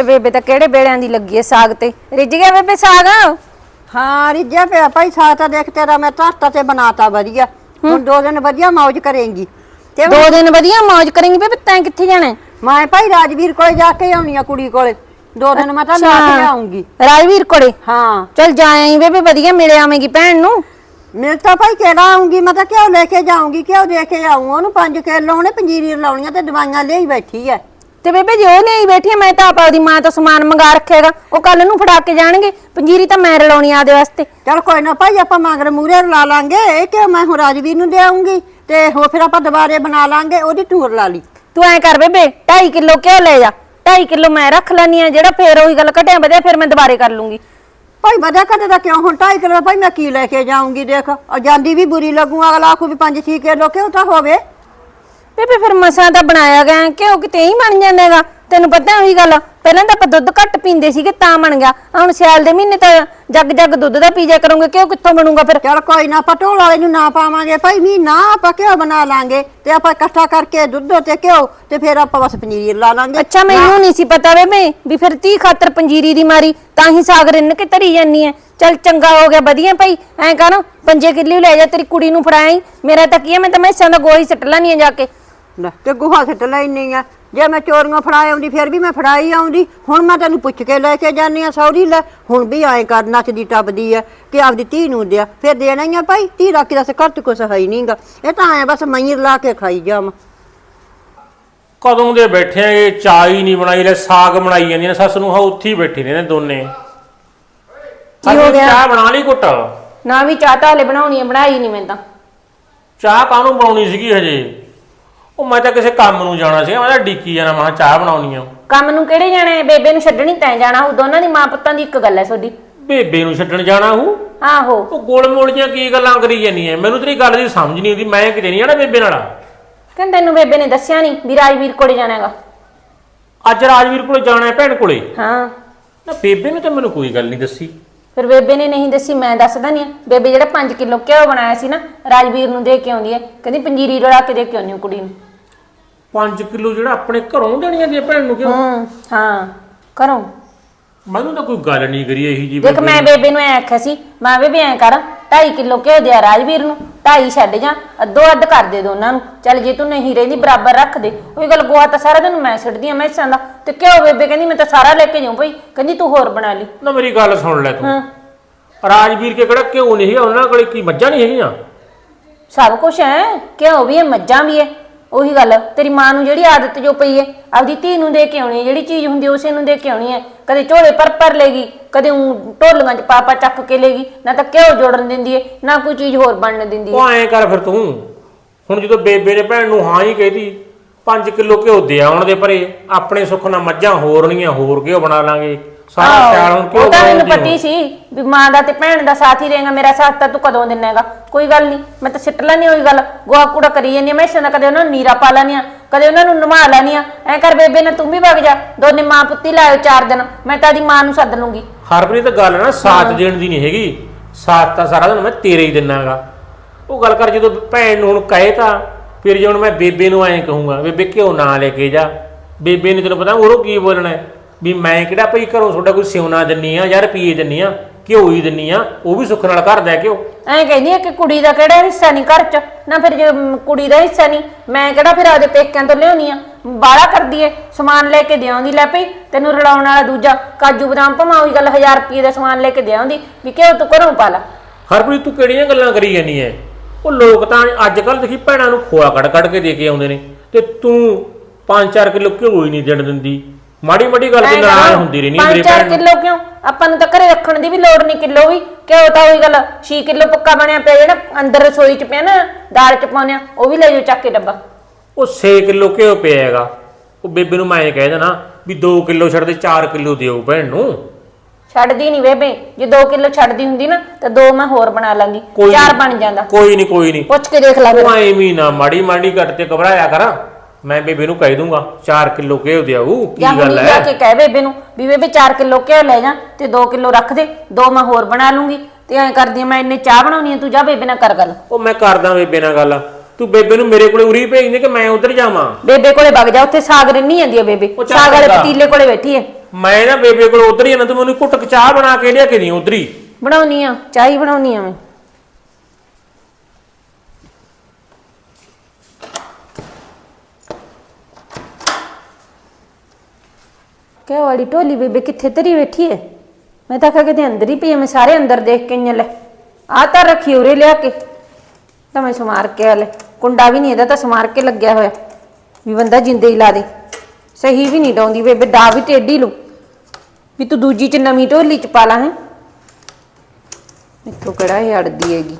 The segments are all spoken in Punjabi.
ਤੇ ਬੇਬੇ ਤਾਂ ਕਿਹੜੇ ਵੇਲਿਆਂ ਦੀ ਲੱਗੀ ਐ ਸਾਗ ਤੇ? ਰਿੱਝ ਗਿਆ ਬੇਬੇ ਸਾਗ? ਹਾਂ ਰਿੱਜਿਆ ਪਿਆ ਭਾਈ ਸਾਥ ਤਾਂ ਦੇਖ ਤੇਰਾ ਮੈਂ ਧਰਤਾ ਤੇ ਬਣਾਤਾ ਵਧੀਆ। ਹੁਣ ਦੋ ਦਿਨ ਵਧੀਆ ਮौज ਕਰੇਂਗੀ। ਤੇ ਦੋ ਦਿਨ ਵਧੀਆ ਮौज ਕਰਾਂਗੇ ਬੇਬੇ ਤੈਂ ਕਿੱਥੇ ਜਾਣਾ? ਮੈਂ ਭਾਈ ਰਾਜਵੀਰ ਕੋਲੇ ਜਾ ਕੇ ਆਉਣੀ ਆ ਕੁੜੀ ਕੋਲੇ। ਦੋ ਦਿਨ ਮੈਂ ਤਾਂ ਲਾ ਕੇ ਆਉਂਗੀ ਰਾਜਵੀਰ ਕੋਲੇ? ਹਾਂ। ਚਲ ਜਾ ਆਈ ਬੇਬੇ ਵਧੀਆ ਮਿਲ ਆਵੇਂਗੀ ਭੈਣ ਨੂੰ। ਮਿਲ ਤਾਂ ਭਾਈ ਕਿਹੜਾ ਆਉਂਗੀ ਮੈਂ ਤਾਂ ਕਿਉਂ ਲੈ ਕੇ ਜਾਉਂਗੀ ਕਿਉਂ ਦੇ ਕੇ ਆਉਂ ਉਹਨੂੰ 5 ਕਿਲੋ ਉਹਨੇ ਪੰਜੀਰੀ ਲਾਉਣੀਆਂ ਤੇ ਦਵਾਈਆਂ ਲਈ ਬੈਠੀ ਐ। ਤੇ ਬੇਬੇ ਜੇ ਉਹ ਲਈ ਬੈਠੀ ਮੈਂ ਤਾਂ ਆਪ ਆਪਦੀ ਮਾਂ ਤੋਂ ਸਮਾਨ ਮੰਗਾ ਰੱਖੇਗਾ ਉਹ ਕੱਲ ਨੂੰ ਫੜਾ ਕੇ ਜਾਣਗੇ। ਪੰਜੀਰੀ ਤਾਂ ਮੈਂ ਰਲਾਉਣੀ ਆਦੇ ਵਾਸਤੇ। ਚਲ ਕੋਈ ਨਾ ਭਾਈ ਆਪਾਂ ਮਗਰ ਮੂਰੇ ਲਾ ਲਾਂਗੇ। ਇਹ ਕਿ ਮੈਂ ਹੁਣ ਰਾਜਵੀਰ ਨੂੰ ਦੇ ਆਉਂਗੀ ਤੇ ਹੋ ਫਿਰ ਆਪਾਂ ਦੁਬਾਰੇ ਬਣਾ ਲਾਂਗੇ ਉਹਦੀ ਟੂਰ ਲਾ ਲਈ। ਤੂੰ ਐ ਕਰ ਬੇਬੇ 2.5 ਕਿਲੋ ਕਿਉਂ ਲੈ ਜਾ। 2.5 ਕਿਲੋ ਮੈਂ ਰੱਖ ਲੈਣੀ ਆ ਜਿਹੜਾ ਫੇਰ ਉਹੀ ਗੱਲ ਘਟਿਆ ਵਧਿਆ ਫਿਰ ਮੈਂ ਦੁਬਾਰੇ ਕਰ ਲੂੰਗੀ। ਭਾਈ ਵਧਿਆ ਕਦੇ ਦਾ ਕਿਉਂ? ਹੁਣ 2.5 ਕਿਲੋ ਭਾਈ ਮੈਂ ਕੀ ਲੈ ਕੇ ਜਾਊਂਗੀ ਦੇਖ। ਜਾਂਦੀ ਵੀ ਬੁਰੀ ਲੱਗੂ ਅਗਲਾ ਆਖੂ ਵੀ 5-6 ਕਿਲੋ ਕਿਉਂ ਤਾਂ ਹੋਵੇ। ਬੇਬੇ ਫਿਰ ਮਸਾਂ ਤਾਂ ਬਣਾਇਆ ਗਿਆ ਕਿਉਂ ਕਿਤੇ ਹੀ ਬਣ ਜਾਂਦਾਗਾ ਤੈਨੂੰ ਪਤਾ ਉਹੀ ਗੱਲ ਪਹਿਲਾਂ ਤਾਂ ਆਪਾਂ ਦੁੱਧ ਘੱਟ ਪੀਂਦੇ ਸੀਗੇ ਤਾਂ ਬਣ ਗਿਆ। ਹੁਣ ਸਿਆਲ ਦੇ ਮਹੀਨੇ ਤਾਂ ਜੱਗ ਜੱਗ ਦੁੱਧ ਦਾ ਪੀ ਜਾ ਕਰੋਗੇ ਕਿਉਂ ਕਿੱਥੋਂ ਬਣੂਗਾ ਫਿਰ? ਚਲ ਕੋਈ ਨਾ ਆਪਾਂ ਢੋਲ ਵਾਲੇ ਨੂੰ ਨਾ ਪਾਵਾਂਗੇ। ਭਾਈ ਵੀ ਨਾ ਆਪਾਂ ਘਿਓ ਬਣਾ ਲਾਂਗੇ ਤੇ ਆਪਾਂ ਇਕੱਠਾ ਕਰਕੇ ਦੁੱਧ ਤੇ ਘਿਓ ਤੇ ਫਿਰ ਆਪਾਂ ਬਸ ਪਨੀਰ ਲਾ ਲਾਂਗੇ। ਅੱਛਾ ਮੈਨੂੰ ਨਹੀਂ ਸੀ ਪਤਾ ਬੇਬੇ ਵੀ ਫਿਰ ਤੀ ਖਾਤਰ ਪੰਜੀਰੀ ਦੀ ਮਾਰੀ ਤਾਂ ਹੀ ਸਾਗ ਰਿੰਨ ਕੇ ਧਰੀ ਜਾਨੀ ਐ। ਚੱਲ ਚੰਗਾ ਹੋ ਗਿਆ ਵਧੀਆ ਭਾਈ ਐਂ ਕਰ ਪੰਜੇ ਕਿੱਲੇ ਲੈ ਜਾ ਤੇਰੀ ਕੁੜੀ ਨੂੰ ਫੜਾਈ ਮੇਰਾ ਤਾਂ ਕੀ ਐ ਮੈਂ ਤਾਂ ਮੈਸਾਂ ਦਾ ਗੋਹੀ ਸੱਟ ਲੈਣੀ ਆ ਜਾ ਕੇ। ਲੈ, ਤੇ ਗੁਹਾ ਸਿੱਟ ਲੈਣੀ ਆ। ਜੇ ਮੈਂ ਚੋਰੀਆਂ ਫੜਾ ਆਉਂਦੀ ਫਿਰ ਵੀ ਮੈਂ ਫੜਾਈ ਆਉਂਦੀ। ਹੁਣ ਮੈਂ ਤੈਨੂੰ ਪੁੱਛ ਕੇ ਲੈ ਕੇ ਜਾਨੀ ਆ ਸੌਰੀ ਲੈ ਹੁਣ ਵੀ ਐਂ ਕਰ ਨੱਚਦੀ ਟੱਪਦੀ ਆ ਕਿ ਆਪਦੀ ਧੀ ਨੂੰ ਦਿਆ। ਫਿਰ ਦੇਣਾ ਹੀ ਆ ਭਾਈ ਧੀ ਰੱਖ ਦੱਸ ਘਰ ਤੇ ਕੁਛ ਹੈ ਹੀ ਨਹੀਂਗਾ ਇਹ ਤਾਂ ਐ ਬਸ ਮਈਰ ਲਾ ਕੇ ਖਾਈ ਜਾਵਾਂ। ਕਦੋਂ ਦੇ ਬੈਠੇ ਆ ਇਹ ਚਾਹ ਹੀ ਨਹੀਂ ਬਣਾਈ ਲੈ ਸਾਗ ਬਣਾਈ ਜਾਂਦੀਆਂ ਨੇ ਸੱਸ ਨੂੰ ਹਾਂ ਉੱਥੇ ਹੀ ਬੈਠੇ ਨੇ ਦੋਨੇ। ਕੀ ਹੋ ਅੱਜ ਗਿਆ? ਚਾਹ ਬਣਾ ਲਈ ਘੁੱਟ। ਨਾ ਵੀ ਚਾਹ ਤਾਂ ਹਲੇ ਬਣਾਉਣੀ ਐ ਬਣਾਈ ਨਹੀਂ ਮੈਂ ਤਾਂ। ਚਾਹ ਕਾਹਨੂੰ ਬਣਾਉਣੀ ਸੀਗੀ ਹਜੇ? ਉਹ ਮੈਂ ਤਾਂ ਕਿਸੇ ਕੰਮ ਨੂੰ ਜਾਣਾ ਸੀ ਮੈਂ ਤਾਂ ਡੀਕੀ ਜਾਣਾ ਮੈਂ ਕਿਹਾ ਚਾਹ ਬਣਾਉਣੀ ਆ। ਕੰਮ ਨੂੰ ਕਿਹੜੇ ਜਾਣਾ ਹੈ? ਬੇਬੇ ਨੂੰ ਛੱਡਣੀ ਤੈਂ ਜਾਣਾ ਉਹ ਦੋਨਾਂ ਦੀ ਮਾਂ ਪੁੱਤਾਂ ਦੀ ਇੱਕ ਗੱਲ ਐ ਤੁਹਾਡੀ। ਬੇਬੇ ਨੂੰ ਛੱਡਣ ਜਾਣਾ ਹੂੰ ਆਹੋ। ਉਹ ਗੋਲ ਮੋਲ ਜੀਆਂ ਕੀ ਗੱਲਾਂ ਕਰੀ ਜਾਂਦੀਆਂ ਮੈਨੂੰ ਤੇਰੀ ਗੱਲ ਦੀ ਸਮਝ ਨਹੀਂ ਆਉਂਦੀ ਮੈਂ ਕਿਤੇ ਨਹੀਂ ਜਾਣਾ ਬੇਬੇ ਨਾਲ? ਕਹਿੰਦੇ ਤੈਨੂੰ ਬੇਬੇ ਨੇ ਦੱਸਿਆ ਨਹੀਂ ਵੀ ਰਾਜਵੀਰ ਕੋਲੇ ਜਾਣਾ ਹੈਗਾ। ਅੱਜ ਰਾਜਵੀਰ ਕੋਲੇ ਜਾਣਾ ਹੈ ਭੈਣ ਕੋਲੇ? ਹਾਂ। ਨਾ ਬੇਬੇ ਨੇ ਤਾਂ ਮੈਨੂੰ ਕੋਈ ਗੱਲ ਨਹੀਂ ਦੱਸੀ। ਫਿਰ ਬੇਬੇ ਨੇ ਨਹੀਂ ਦੱਸੀ ਮੈਂ ਦੱਸਦਾ ਨਹੀਂ ਬੇਬੇ ਜਿਹੜਾ 5 ਕਿਲੋ ਘਿਓ ਬਣਾਇਆ ਸੀ ਨਾ ਰਾਜਵੀਰ ਨੂੰ ਦੇ ਕੇ ਆਉਂਦੀ ਹੈ ਕਹਿੰਦੀ ਪੰਜੀਰੀ ਰਲਾ ਕੇ ਦੇ ਕੇ ਆਉਂਦੀ ਹਾਂ ਕੁੜੀ ਨੂੰ। 5 ਕਿਲੋ ਜਿਹੜਾ ਆਪਣੇ ਘਰੋਂ ਦੇਣੀਆਂ ਦੀ ਭੈਣ ਨੂੰ ਕਿਉਂ? ਹੂੰ ਹਾਂ ਕਰੋ ਮੈਨੂੰ ਤਾਂ ਕੋਈ ਗੱਲ ਨਹੀਂ ਕਰੀ ਇਹੀ ਜੀ ਦੇਖ ਮੈਂ ਬੇਬੇ ਨੂੰ ਐ ਆਖਿਆ ਸੀ ਮੈਂ ਬੇਬੇ ਐ ਕਰ 2.5 ਕਿਲੋ ਘਿਓ ਦਿਆ ਰਾਜਵੀਰ ਨੂੰ 2.5 ਛੱਡ ਜਾ ਅੱਧੋ ਅੱਧ ਕਰ ਦੇ ਦੋਨਾਂ ਨੂੰ। ਚੱਲ ਜੇ ਤੂੰ ਨਹੀਂ ਰਹਿੰਦੀ ਬਰਾਬਰ ਰੱਖ ਦੇ। ਉਹੀ ਗੱਲ ਗੋਹਾ ਤਾਂ ਸਾਰਾ ਦਿਨ ਮੈਂ ਛੱਡਦੀ ਆ ਮੈਸਾਂ ਦਾ। ਤੇ ਘਿਓ ਬੇਬੇ ਕਹਿੰਦੀ ਮੈਂ ਤਾਂ ਸਾਰਾ ਲੈ ਕੇ ਜਾਉਂ ਭਈ। ਕਹਿੰਦੀ ਤੂੰ ਹੋਰ ਬਣਾ ਲਈ। ਨਾ ਮੇਰੀ ਗੱਲ ਸੁਣ ਲੈ ਤੂੰ। ਹਾਂ। ਰਾਜਵੀਰ ਕੇ ਕਿਹੜਾ ਘਿਓ ਨਹੀਂ ਹੈਗਾ ਉਹਨਾਂ ਕੋਲੇ ਕੀ ਮੱਝਾਂ ਨਹੀਂ ਹੈਗੀਆਂ? ਸਭ ਕੁਝ ਹੈ ਘਿਓ ਵੀ ਹੈ ਮੱਝਾਂ ਵੀ ਹੈ। ਉਹੀ ਗੱਲ, ਤੇਰੀ ਮਾਂ ਨੂੰ ਜਿਹੜੀ ਆਦਤ ਜੋ ਪਈ ਹੈ ਆਪਦੀ ਧੀ ਨੂੰ ਦੇ ਕੇ ਆਉਣੀ ਹੈ ਜਿਹੜੀ ਚੀਜ਼ ਹੁੰਦੀ ਹੈ ਉਸੇ ਨੂੰ ਦੇ ਕੇ ਆਉਣੀ ਹੈ ਕਦੇ ਝੋਲੇ ਪਰ ਪਰ ਲੇਗੀ ਕਦੇ ਊਂ ਢੋਲੀਆਂ ਚ ਪਾਪਾ ਚੱਕ ਕੇ ਲੇਗੀ, ਨਾ ਤਾਂ ਘਿਓ ਜੋੜਨ ਦਿੰਦੀ ਹੈ ਨਾ ਕੋਈ ਚੀਜ਼ ਹੋਰ ਬਣਨ ਦਿੰਦੀ ਹੈ ਉਹ ਐਂ ਕਰ ਫਿਰ ਤੂੰ। ਹੁਣ ਜਦੋਂ ਬੇਬੇ ਨੇ ਭੈਣ ਨੂੰ ਹਾਂ ਹੀ ਕਹਿਦੀ 5 ਕਿਲੋ ਘਿਓ ਦੇ ਆਉਣ ਦੇ ਪਰੇ ਆਪਣੇ ਸੁੱਖ ਨਾਲ ਮੱਝਾਂ ਹੋਰਨੀਆਂ ਹੋਰ ਘਿਓ ਬਣਾ ਲਾਂਗੇ। ਸਾਰਾ ਸਿਆਲ ਹੁਣ ਘਿਓ ਉਹ ਤਾਂ ਮੈਨੂੰ ਪਤੀ ਸੀ ਵੀ ਮਾਂ ਦਾ ਤੇ ਭੈਣ ਦਾ ਸਾਥ ਹੀ ਰਹੇਗਾ ਮੇਰਾ ਸਾਥ ਤਾਂ ਤੂੰ ਕਦੋਂ ਦਿੰਨਾ ਹੈਗਾ ਕੋਈ ਗੱਲ ਨਹੀਂ ਮੈਂ ਤਾਂ ਸਿੱਟ ਲੈਣੀ ਹੋਈ ਗੱਲ। ਗੋਆ ਕੂੜਾ ਕਰੀ ਜਾਂਦੀ ਹਾਂ, ਮੈਂ ਇਸੇ ਕਦੇ ਉਹਨਾਂ ਨੂੰ ਨੀਰਾ ਪਾ ਲੈਣੀ ਆ ਕਦੇ ਉਹਨਾਂ ਨੂੰ ਨਵਾ ਲੈਣੀ ਆ ਐ ਕਰ ਬੇਬੇ ਨਾ ਤੂੰ ਵੀ ਵਗ ਜਾ ਦੋਨੇ ਮਾਂ ਪੁੱਤੀ ਲਾਇਓ ਚਾਰ ਦਿਨ ਮੈਂ ਤਾਂ ਦੀ ਮਾਂ ਨੂੰ ਸੱਦ ਲੂੰਗੀ। ਹਰਪ੍ਰੀਤ ਗੱਲ ਨਾ ਸਾਥ ਦੇਣ ਦੀ ਨਹੀਂ ਹੈਗੀ। ਸਾਥ ਤਾਂ ਸਾਰਾ ਦਿਨ ਮੈਂ ਤੇਰੇ ਹੀ ਦਿਨਾਗਾ। ਉਹ ਗੱਲ ਕਰ ਜਦੋਂ ਭੈਣ ਨੂੰ ਹੁਣ ਕਹੇ ਤਾਂ ਫਿਰ ਜੇ ਹੁਣ ਮੈਂ ਬੇਬੇ ਨੂੰ ਐਂ ਕਹੂੰਗਾ ਬੇਬੇ ਘਿਓ ਨਾ ਲੈ ਕੇ ਜਾ। ਬੇਬੇ ਨੇ ਤੈਨੂੰ ਪਤਾ ਉਹਨੂੰ ਕੀ ਬੋਲਣਾ ਹੈ? ਵੀ ਮੈਂ ਕਿਹੜਾ ਭਈ ਘਰੋਂ ਤੁਹਾਡਾ ਕੋਈ ਸਿਉਣਾ ਦਿੰਨੀ ਆ ਜਾਂ ਰੁਪਈਏ ਦਿੰਨੀ ਆ ਘਿਓ ਹੀ ਦਿੰਨੀ ਆ ਉਹ ਵੀ ਸੁੱਖ ਨਾਲ ਘਰ ਦਾ ਘਿਓ ਐਂ ਕਹਿੰਦੀ ਆ ਕਿ ਕੁੜੀ ਦਾ ਕਿਹੜਾ ਹਿੱਸਾ ਨਹੀਂ ਘਰ 'ਚ? ਨਾ ਫਿਰ ਜੇ ਮ, ਕੁੜੀ ਦਾ ਹਿੱਸਾ ਨਹੀਂ ਮੈਂ ਕਿਹੜਾ ਫਿਰ ਆਪਦੇ ਪੇਕਿਆਂ ਤੋਂ ਲਿਆਉਣੀ ਆ? ਬਾਲਾ ਕਰਦੀ ਏ ਸਮਾਨ ਲੈ ਕੇ ਦਿਆਉਂਦੀ ਲੈ ਪਈ ਤੈਨੂੰ ਰਲਾਉਣ ਵਾਲਾ ਦੂਜਾ। ਕਾਜੂ ਬਦਾਮ ਭਮਾ ਉਹੀ ਗੱਲ 1000 ਰੁਪਏ ਦਾ ਸਮਾਨ ਲੈ ਕੇ ਦਿਆਉਂਦੀ ਵੀ ਕਿਉਂ ਤੂੰ ਘਰੋਂ ਪਾ ਲਾ। ਹਰਪ੍ਰੀਤ ਤੂੰ ਕਿਹੜੀਆਂ ਗੱਲਾਂ ਕਰੀ ਜਾਨੀ ਐ? ਉਹ ਲੋਕ ਤਾਂ ਅੱਜ ਕੱਲ ਦੇਖੀ ਭੈਣਾਂ ਨੂੰ ਖੋਆ ਕੱਢ ਕੱਢ ਕੇ ਦੇ ਕੇ ਆਉਂਦੇ ਨੇ ਤੇ ਤੂੰ 5-4 ਕਿਲੋ ਘਿਓ ਹੀ ਨਹੀਂ ਦੇਣ ਦਿੰਦੀ। ਮਾੜੀ ਮਾੜੀ ਗੱਲ ਤੇ ਨਾਰਾਜ਼ ਹੁੰਦੀ ਰਹਿਣੀ ਮੇਰੇ ਪੰਜ ਚਾਰ ਭੈਣ ਨੂੰ। ਕਿਲੋ ਕਿਉਂ? ਆਪਾਂ ਨੂੰ ਤਾਂ ਘਰੇ ਰੱਖਣ ਦੀ ਵੀ ਲੋੜ ਨਹੀਂ ਕਿਲੋ ਵੀ। ਕਿਉਂ ਤਾਂ ਉਹੀ ਗੱਲ 6 ਕਿਲੋ ਪੱਕਾ ਬਣਿਆ ਪਿਆ ਜਿਹੜਾ ਅੰਦਰ ਰਸੋਈ 'ਚ ਪਿਆ ਨਾ ਦਾਲ 'ਚ ਪਾਉਂਦੇ ਆ ਉਹ ਵੀ ਲੈ ਜਾਓ ਚੱਕ ਕੇ ਡੱਬਾ। ਉਹ 6 ਕਿਲੋ ਘਿਓ ਪਿਆ ਹੈਗਾ। ਉਹ ਬੇਬੇ ਨੂੰ ਮੈਂ ਇਹ ਕਹਿ ਦੇਣਾ ਵੀ 2 ਕਿਲੋ ਛੱਡ ਦੇ 4 ਕਿਲੋ ਦਿਓ ਭੈਣ ਨੂੰ। ਛੱਡਦੀ ਨਹੀਂ ਬੇਬੇ ਜੇ 2 ਕਿਲੋ ਛੱਡਦੀ ਹੁੰਦੀ ਨਾ ਤਾਂ ਦੋ ਮੈਂ ਹੋਰ ਬਣਾ ਲਾਂਗੀ। ਕੋਈ ਚਾਰ। ਬਣ ਜਾਂਦਾ। ਕੋਈ ਨਹੀਂ ਕੋਈ ਨਹੀਂ ਪੁੱਛ ਕੇ ਦੇਖ ਲੈ ਫਿਰ। ਤੂੰ ਐਵੇਂ ਨਾ ਮਾੜੀ ਮਾੜੀ ਘੱਟ ਤੇ ਘਬਰਾਇਆ ਕਰ। ਮੈਂ ਬੇਬੇ ਨੂੰ ਕਹਿ ਦੂੰਗਾ 4 ਕਿਲੋ ਘਿਓ ਦਿਆਊ ਕੀ ਜਾਂ ਗੱਲ ਹੁਣੀ ਜਾ ਹੈ ਕੇ ਕਹਿ ਬੇਬੇ ਨੂੰ ਵੀ ਬੇਬੇ 4 ਕਿਲੋ ਘਿਓ ਲੈ ਜਾ ਤੇ 2 ਕਿਲੋ ਰੱਖ ਦੇ ਦੋ ਮੈਂ ਹੋਰ ਬਣਾ ਲੂੰਗੀ। ਤੇ ਐਂ ਕਰਦੀ ਆ ਮੈਂ ਇੰਨੇ ਚਾਹ ਬਣਾਉਣੀ ਆ ਤੂੰ ਜਾ ਬੇਬੇ ਨਾਲ ਕਰ ਗੱਲ। ਉਹ ਮੈਂ ਕਰਦਾ ਬੇਬੇ ਨਾਲ ਗੱਲ। ਤੂੰ ਬੇਬੇ ਨੂੰ ਮੇਰੇ ਕੋਲੇ ਉਰੀ ਭੇਜ ਦੇ ਕਿ ਮੈਂ ਉਧਰ ਜਾਵਾਂ? ਬੇਬੇ ਕੋਲੇ ਵਗ ਜਾ ਉੱਥੇ ਸਾਗ ਰਿੰਨੀ ਜਾਂਦੀ ਆ ਬੇਬੇ। ਉਹ ਚੱਲ ਸਾਗ ਵਾਲੇ ਚੰਗਾ। ਪਤੀਲੇ ਕੋਲੇ ਬੈਠੀ ਐ। ਮੈਂ ਨਾ ਬੇਬੇ ਕੋਲ ਉਧਰ ਹੀ ਨਾ ਤੂੰ ਮੈਨੂੰ ਘੁੱਟ ਚਾਹ ਬਣਾ ਕੇ ਲਿਆ ਕੇ ਦੀ ਉਧਰ ਹੀ। ਬਣਾਉਣੀ ਆ, ਚਾਹ ਬਣਾਉਣੀ ਆ ਮੈਂ। ਕਿਆ ਵਾਲੀ ਢੋਲੀ ਬੇਬੇ, ਕਿੱਥੇ ਤੇਰੀ ਬੈਠੀ ਐ? ਮੈਂ ਤਾਂ ਕਹਾਂ ਕਿਤੇ ਅੰਦਰ ਹੀ ਪਈ ਐ ਮੈਂ ਸਾਰੇ ਅੰਦਰ ਦੇਖ ਕੇ ਆਈ ਲੈ। ਆ ਤਾਂ ਰੱਖੀ ਉਰੇ ਲਿਆ ਕੇ। ਤਾਂ ਮੈਂ ਸਮਾਰ ਕੇ ਆ, ਲੈ। ਕੁੰਡਾ ਵੀ ਨਹੀਂ ਇਹਦਾ ਤਾਂ ਸਮਾਰ ਕੇ ਲੱਗਿਆ ਹੋਇਆ। ਵੀ ਬੰਦਾ ਜਿੰਦੇ ਹੀ ਲਾ ਦੇ। ਸਹੀ ਵੀ ਨਹੀਂ ਡਾਉਂਦੀ ਬੇਬੇ ਦਾ ਵੀ ਟੇਢੀ ਲੂ ਵੀ ਤੂੰ ਦੂਜੀ ਚ ਨਵੀਂ ਢੋਲੀ ਚ ਪਾ ਲਾ ਹੈ। ਇੱਥੋਂ ਕਿਹੜਾ ਇਹ ਅੜਦੀ ਹੈਗੀ।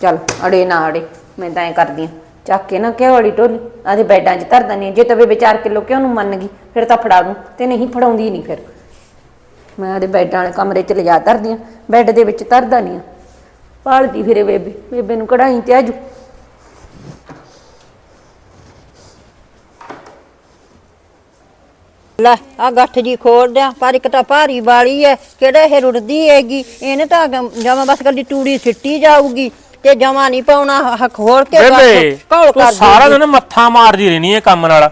ਚੱਲ, ਅੜੇ ਨਾ ਅੜੇ, ਮੈਂ ਤਾਂ ਐ ਕਰਦੀ ਆ। ਚੱਕ ਕੇ ਨਾ ਕਿਹ ਵਾਲੀ ਢੋਲੀ ਆਦੇ ਬੈਡਾਂ 'ਚ ਧਰ ਦਨੀ ਜੇ ਤਵੇ ਵਿਚਾਰ ਕਿਲੋ ਕਿਉਂ ਨੂੰ ਮੰਨ ਗਈ, ਫਿਰ ਤਾਂ ਫੜਾ ਦੂੰ, ਤੇ ਨਹੀਂ ਫੜਾਉਂਦੀ ਨਹੀਂ ਫਿਰ। ਮੈਂ ਆਦੇ ਬੈਡਾਂ ਵਾਲੇ ਕਮਰੇ 'ਚ ਲਿਜਾ ਧਰਦੀ ਆ, ਬੈੱਡ ਦੇ ਵਿੱਚ ਧਰਦਾ ਨਹੀਂ ਆ। ਪਾਲਦੀ ਫਿਰੇ ਬੇਬੇ ਬੇਬੇ ਨੂੰ ਕਢਾਈ ਤੇ ਆਜੂ। ਲੈ ਆ ਗੱਠ ਜੀ ਖੋਲ ਦਿਆਂ ਪਰ ਇੱਕ ਤਾਂ ਭਾਰੀ ਵਾਲੀ ਐ ਕਿਹੜਾ ਇਹ ਰੁੜਦੀ ਹੈਗੀ ਇਹਨੇ ਤਾਂ ਜਮਾ ਬਸ ਕੱਲੀ ਟੂੜੀ ਸਿੱਟੀ ਜਾਊਗੀ ਤੇ ਜਮਾ ਨਹੀਂ ਪਾਉਣਾ ਖੋਲ ਕੇ ਬੇਬੇ ਘੋਲ ਤੂੰ ਕਰ ਸਾਰਾ। ਦਿਨ ਮੱਥਾ ਮਾਰਦੀ ਰਹਿਣੀ ਹੈ ਕੰਮ ਨਾਲ